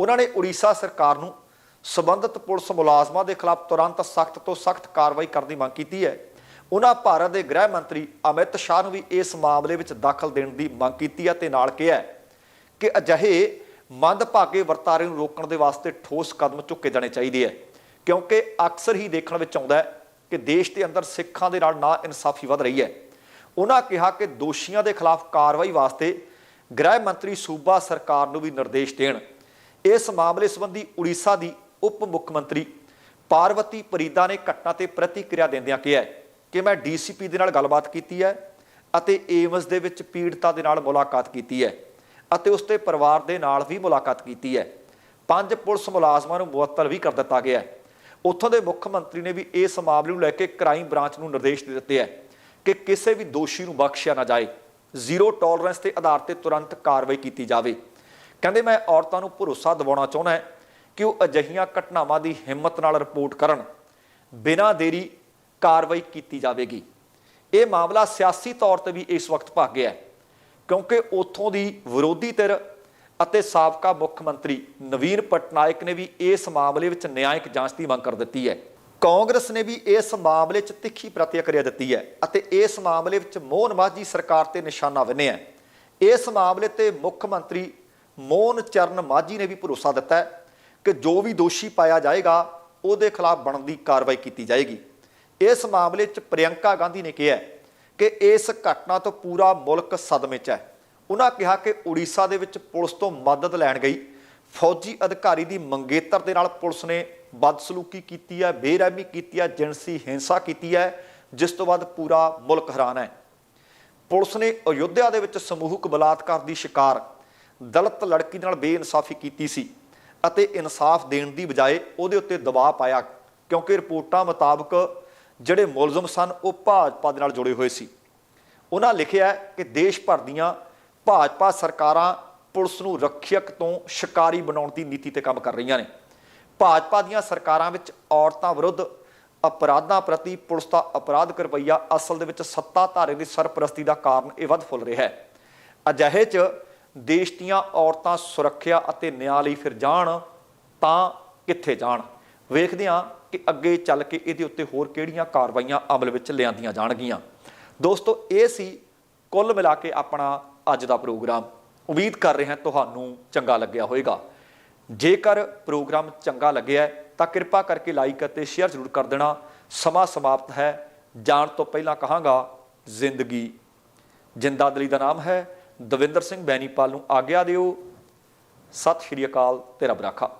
ਉਹਨਾਂ ਨੇ ਉੜੀਸਾ ਸਰਕਾਰ ਨੂੰ ਸਬੰਧਤ ਪੁਲਿਸ ਮੁਲਾਜ਼ਮਾਂ ਦੇ ਖਿਲਾਫ ਤੁਰੰਤ ਸਖਤ ਤੋਂ ਸਖਤ ਕਾਰਵਾਈ ਕਰਨ ਦੀ ਮੰਗ ਕੀਤੀ ਹੈ। ਉਹਨਾਂ ਭਾਰਤ ਦੇ ਗ੍ਰਹਿ ਮੰਤਰੀ ਅਮਿਤ ਸ਼ਾਹ ਨੂੰ ਵੀ ਇਸ ਮਾਮਲੇ ਵਿੱਚ ਦਖਲ ਦੇਣ ਦੀ ਮੰਗ ਕੀਤੀ ਹੈ ਤੇ ਨਾਲ ਕਿਹਾ ਕਿ ਅਜਿਹੇ ਮੰਦਭਾਗੇ ਵਰਤਾਰੇ ਨੂੰ ਰੋਕਣ ਦੇ ਵਾਸਤੇ ਠੋਸ ਕਦਮ ਚੁੱਕੇ ਜਾਣੇ ਚਾਹੀਦੇ ਹੈ ਕਿਉਂਕਿ ਅਕਸਰ ਹੀ ਦੇਖਣ ਵਿੱਚ ਆਉਂਦਾ ਹੈ ਕਿ ਦੇਸ਼ ਦੇ ਅੰਦਰ ਸਿੱਖਾਂ ਦੇ ਨਾਲ ਨਾ ਇਨਸਾਫੀ ਵੱਧ ਰਹੀ ਹੈ। ਉਹਨਾਂ ਕਿਹਾ ਕਿ ਦੋਸ਼ੀਆਂ ਦੇ ਖਿਲਾਫ ਕਾਰਵਾਈ ਵਾਸਤੇ ਗ੍ਰਹਿ ਮੰਤਰੀ ਸੂਬਾ ਸਰਕਾਰ ਨੂੰ ਵੀ ਨਿਰਦੇਸ਼ ਦੇਣ। ਇਸ ਮਾਮਲੇ ਸੰਬੰਧੀ ਉੜੀਸਾ ਦੀ ਉਪ ਮੁੱਖ ਮੰਤਰੀ ਪਾਰਵਤੀ ਪਰੀਦਾ ਨੇ ਘਟਨਾ ਤੇ ਪ੍ਰਤੀਕਿਰਿਆ ਦਿੰਦਿਆਂ ਕਿਹਾ ਕਿ ਮੈਂ ਡੀਸੀਪੀ ਦੇ ਨਾਲ ਗੱਲਬਾਤ ਕੀਤੀ ਹੈ ਅਤੇ ਏਮਸ ਦੇ ਵਿੱਚ ਪੀੜਤਾ ਦੇ ਨਾਲ ਮੁਲਾਕਾਤ ਕੀਤੀ ਹੈ। ਅਤੇ ਉਸ ਦੇ ਪਰਿਵਾਰ ਦੇ ਨਾਲ ਵੀ ਮੁਲਾਕਾਤ ਕੀਤੀ ਹੈ। ਪੰਜ ਪੁਲਿਸ ਮੁਲਾਜ਼ਮਾਂ ਨੂੰ ਮੁਅੱਤਲ ਵੀ ਕਰ ਦਿੱਤਾ ਗਿਆ ਹੈ। ਉੱਥੋਂ ਦੇ ਮੁੱਖ ਮੰਤਰੀ ਨੇ ਵੀ ਇਸ ਮਾਮਲੇ ਨੂੰ ਲੈ ਕੇ ਕ੍ਰਾਈਮ ਬ੍ਰਾਂਚ ਨੂੰ ਨਿਰਦੇਸ਼ ਦੇ ਦਿੱਤੇ ਹੈ ਕਿ ਕਿਸੇ ਵੀ ਦੋਸ਼ੀ ਨੂੰ ਬਖਸ਼ਿਆ ਨਾ ਜਾਏ। ਜ਼ੀਰੋ ਟੋਲਰੈਂਸ ਦੇ ਆਧਾਰ ਤੇ ਤੁਰੰਤ ਕਾਰਵਾਈ ਕੀਤੀ ਜਾਵੇ। ਕਹਿੰਦੇ, ਮੈਂ ਔਰਤਾਂ ਨੂੰ ਭਰੋਸਾ ਦਿਵਾਉਣਾ ਚਾਹੁੰਦਾ ਹਾਂ ਕਿ ਉਹ ਅਜਿਹੀਆਂ ਘਟਨਾਵਾਂ ਦੀ ਹਿੰਮਤ ਨਾਲ ਰਿਪੋਰਟ ਕਰਨ। ਬਿਨਾਂ ਦੇਰੀ ਕਾਰਵਾਈ ਕੀਤੀ ਜਾਵੇਗੀ। ਇਹ ਮਾਮਲਾ ਸਿਆਸੀ ਤੌਰ ਤੇ ਵੀ ਇਸ ਵਕਤ ਭਾਗ ਗਿਆ ਹੈ। ਕਿਉਂਕਿ ਉੱਥੋਂ ਦੀ ਵਿਰੋਧੀ ਧਿਰ ਅਤੇ ਸਾਬਕਾ ਮੁੱਖ ਮੰਤਰੀ ਨਵੀਨ ਪਟਨਾਇਕ ਨੇ ਵੀ ਇਸ ਮਾਮਲੇ ਵਿੱਚ ਨਿਆਂਇਕ ਜਾਂਚ ਦੀ ਮੰਗ ਕਰ ਦਿੱਤੀ ਹੈ। ਕਾਂਗਰਸ ਨੇ ਵੀ ਇਸ ਮਾਮਲੇ 'ਚ ਤਿੱਖੀ ਪ੍ਰਤੀਕਿਰਿਆ ਦਿੱਤੀ ਹੈ ਅਤੇ ਇਸ ਮਾਮਲੇ ਵਿੱਚ ਮੋਹਨ ਮਾਝੀ ਸਰਕਾਰ ਤੇ ਨਿਸ਼ਾਨਾ ਬੰਨ੍ਹਿਆ ਇਸ ਮਾਮਲੇ ਤੇ ਮੁੱਖ ਮੰਤਰੀ ਮੋਹਨ ਚਰਨ ਮਾਝੀ ਨੇ ਵੀ ਭਰੋਸਾ ਦਿੱਤਾ ਹੈ ਕਿ ਜੋ ਵੀ ਦੋਸ਼ੀ ਪਾਇਆ ਜਾਏਗਾ, ਉਹਦੇ ਖਿਲਾਫ ਬਣਦੀ ਕਾਰਵਾਈ ਕੀਤੀ ਜਾਏਗੀ। ਇਸ ਮਾਮਲੇ 'ਚ ਪ੍ਰਿਯੰਕਾ ਗਾਂਧੀ ਨੇ ਕਿਹਾ ਕਿ ਇਸ ਘਟਨਾ ਤੋਂ ਪੂਰਾ ਮੁਲਕ ਸਦਮੇ 'ਚ ਹੈ। ਉਹਨਾਂ ਕਿਹਾ ਕਿ ਉੜੀਸਾ ਦੇ ਵਿੱਚ ਪੁਲਿਸ ਤੋਂ ਮਦਦ ਲੈਣ ਗਈ। ਫੌਜੀ ਅਧਿਕਾਰੀ ਦੀ ਮੰਗੇਤਰ ਦੇ ਨਾਲ ਪੁਲਿਸ ਨੇ ਬਦਸਲੂਕੀ ਕੀਤੀ ਹੈ, ਬੇਰਹਿਮੀ ਕੀਤੀ ਹੈ, ਜਿਣਸੀ ਹਿੰਸਾ ਕੀਤੀ ਹੈ, ਜਿਸ ਤੋਂ ਬਾਅਦ ਪੂਰਾ ਮੁਲਕ ਹੈਰਾਨ ਹੈ। ਪੁਲਿਸ ਨੇ ਅਯੁੱਧਿਆ ਦੇ ਵਿੱਚ ਸਮੂਹਕ ਬਲਾਤਕਾਰ ਦੀ ਸ਼ਿਕਾਰ, ਦਲਿਤ ਲੜਕੀ ਨਾਲ ਬੇਇਨਸਾਫੀ ਕੀਤੀ ਸੀ ਅਤੇ ਇਨਸਾਫ ਦੇਣ ਦੀ ਬਜਾਏ ਉਹਦੇ ਉੱਤੇ ਦਬਾਅ ਪਾਇਆ, ਕਿਉਂਕਿ ਰਿਪੋਰਟਾਂ ਮੁਤਾਬਕ ਜਿਹੜੇ ਮੁਲਜ਼ਮ ਸਨ, ਉਹ ਭਾਜਪਾ ਦੇ ਨਾਲ ਜੁੜੇ ਹੋਏ ਸੀ। ਉਹਨਾਂ ਲਿਖਿਆ ਕਿ ਦੇਸ਼ ਭਰ ਦੀਆਂ ਭਾਜਪਾ ਸਰਕਾਰਾਂ ਪੁਲਿਸ ਨੂੰ ਰੱਖਿਅਕ ਤੋਂ ਸ਼ਿਕਾਰੀ ਬਣਾਉਣ ਦੀ ਨੀਤੀ ਤੇ ਕੰਮ ਕਰ ਰਹੀਆਂ ਨੇ। ਭਾਜਪਾ ਦੀਆਂ ਸਰਕਾਰਾਂ ਵਿੱਚ ਔਰਤਾਂ ਵਿਰੁੱਧ ਅਪਰਾਧਾਂ ਪ੍ਰਤੀ ਪੁਲਿਸ ਦਾ ਅਪਰਾਧਕ ਰਵੱਈਆ ਅਸਲ ਦੇ ਵਿੱਚ ਸੱਤਾਧਾਰੇ ਦੀ ਸਰਪ੍ਰਸਤੀ ਦਾ ਕਾਰਨ ਇਹ ਵੱਧ ਫੁੱਲ ਰਿਹਾ ਹੈ। ਅਜਿਹੇ 'ਚ ਦੇਸ਼ ਦੀਆਂ ਔਰਤਾਂ ਸੁਰੱਖਿਆ ਅਤੇ ਨਿਆਂ ਲਈ ਫਿਰ ਜਾਣ ਤਾਂ ਕਿੱਥੇ ਜਾਣ? ਵੇਖਦੇ ਹਾਂ ਕਿ ਅੱਗੇ ਚੱਲ ਕੇ ਇਹਦੇ ਉੱਤੇ ਹੋਰ ਕਿਹੜੀਆਂ ਕਾਰਵਾਈਆਂ ਅਮਲ ਵਿੱਚ ਲਿਆਂਦੀਆਂ ਜਾਣਗੀਆਂ। ਦੋਸਤੋ, ਇਹ ਸੀ ਕੁੱਲ ਮਿਲਾ ਕੇ ਆਪਣਾ ਅੱਜ ਦਾ ਪ੍ਰੋਗਰਾਮ। ਉਮੀਦ ਕਰ ਰਿਹਾ ਤੁਹਾਨੂੰ ਚੰਗਾ ਲੱਗਿਆ ਹੋਵੇਗਾ। ਜੇਕਰ ਪ੍ਰੋਗਰਾਮ ਚੰਗਾ ਲੱਗਿਆ ਤਾਂ ਕਿਰਪਾ ਕਰਕੇ ਲਾਈਕ ਅਤੇ ਸ਼ੇਅਰ ਜ਼ਰੂਰ ਕਰ ਦੇਣਾ। ਸਮਾਂ ਸਮਾਪਤ ਹੈ। ਜਾਣ ਤੋਂ ਪਹਿਲਾਂ ਕਹਾਂਗਾ, ਜ਼ਿੰਦਗੀ। ਜ਼ਿੰਦਾਦਲੀ ਦਾ ਨਾਮ ਹੈ। ਦਵਿੰਦਰ ਸਿੰਘ ਬੈਨੀਪਾਲ ਨੂੰ ਆਗਿਆ ਦਿਓ। ਸਤਿ ਸ਼੍ਰੀ ਅਕਾਲ ਤੇ ਰੱਬ ਰਾਖਾ।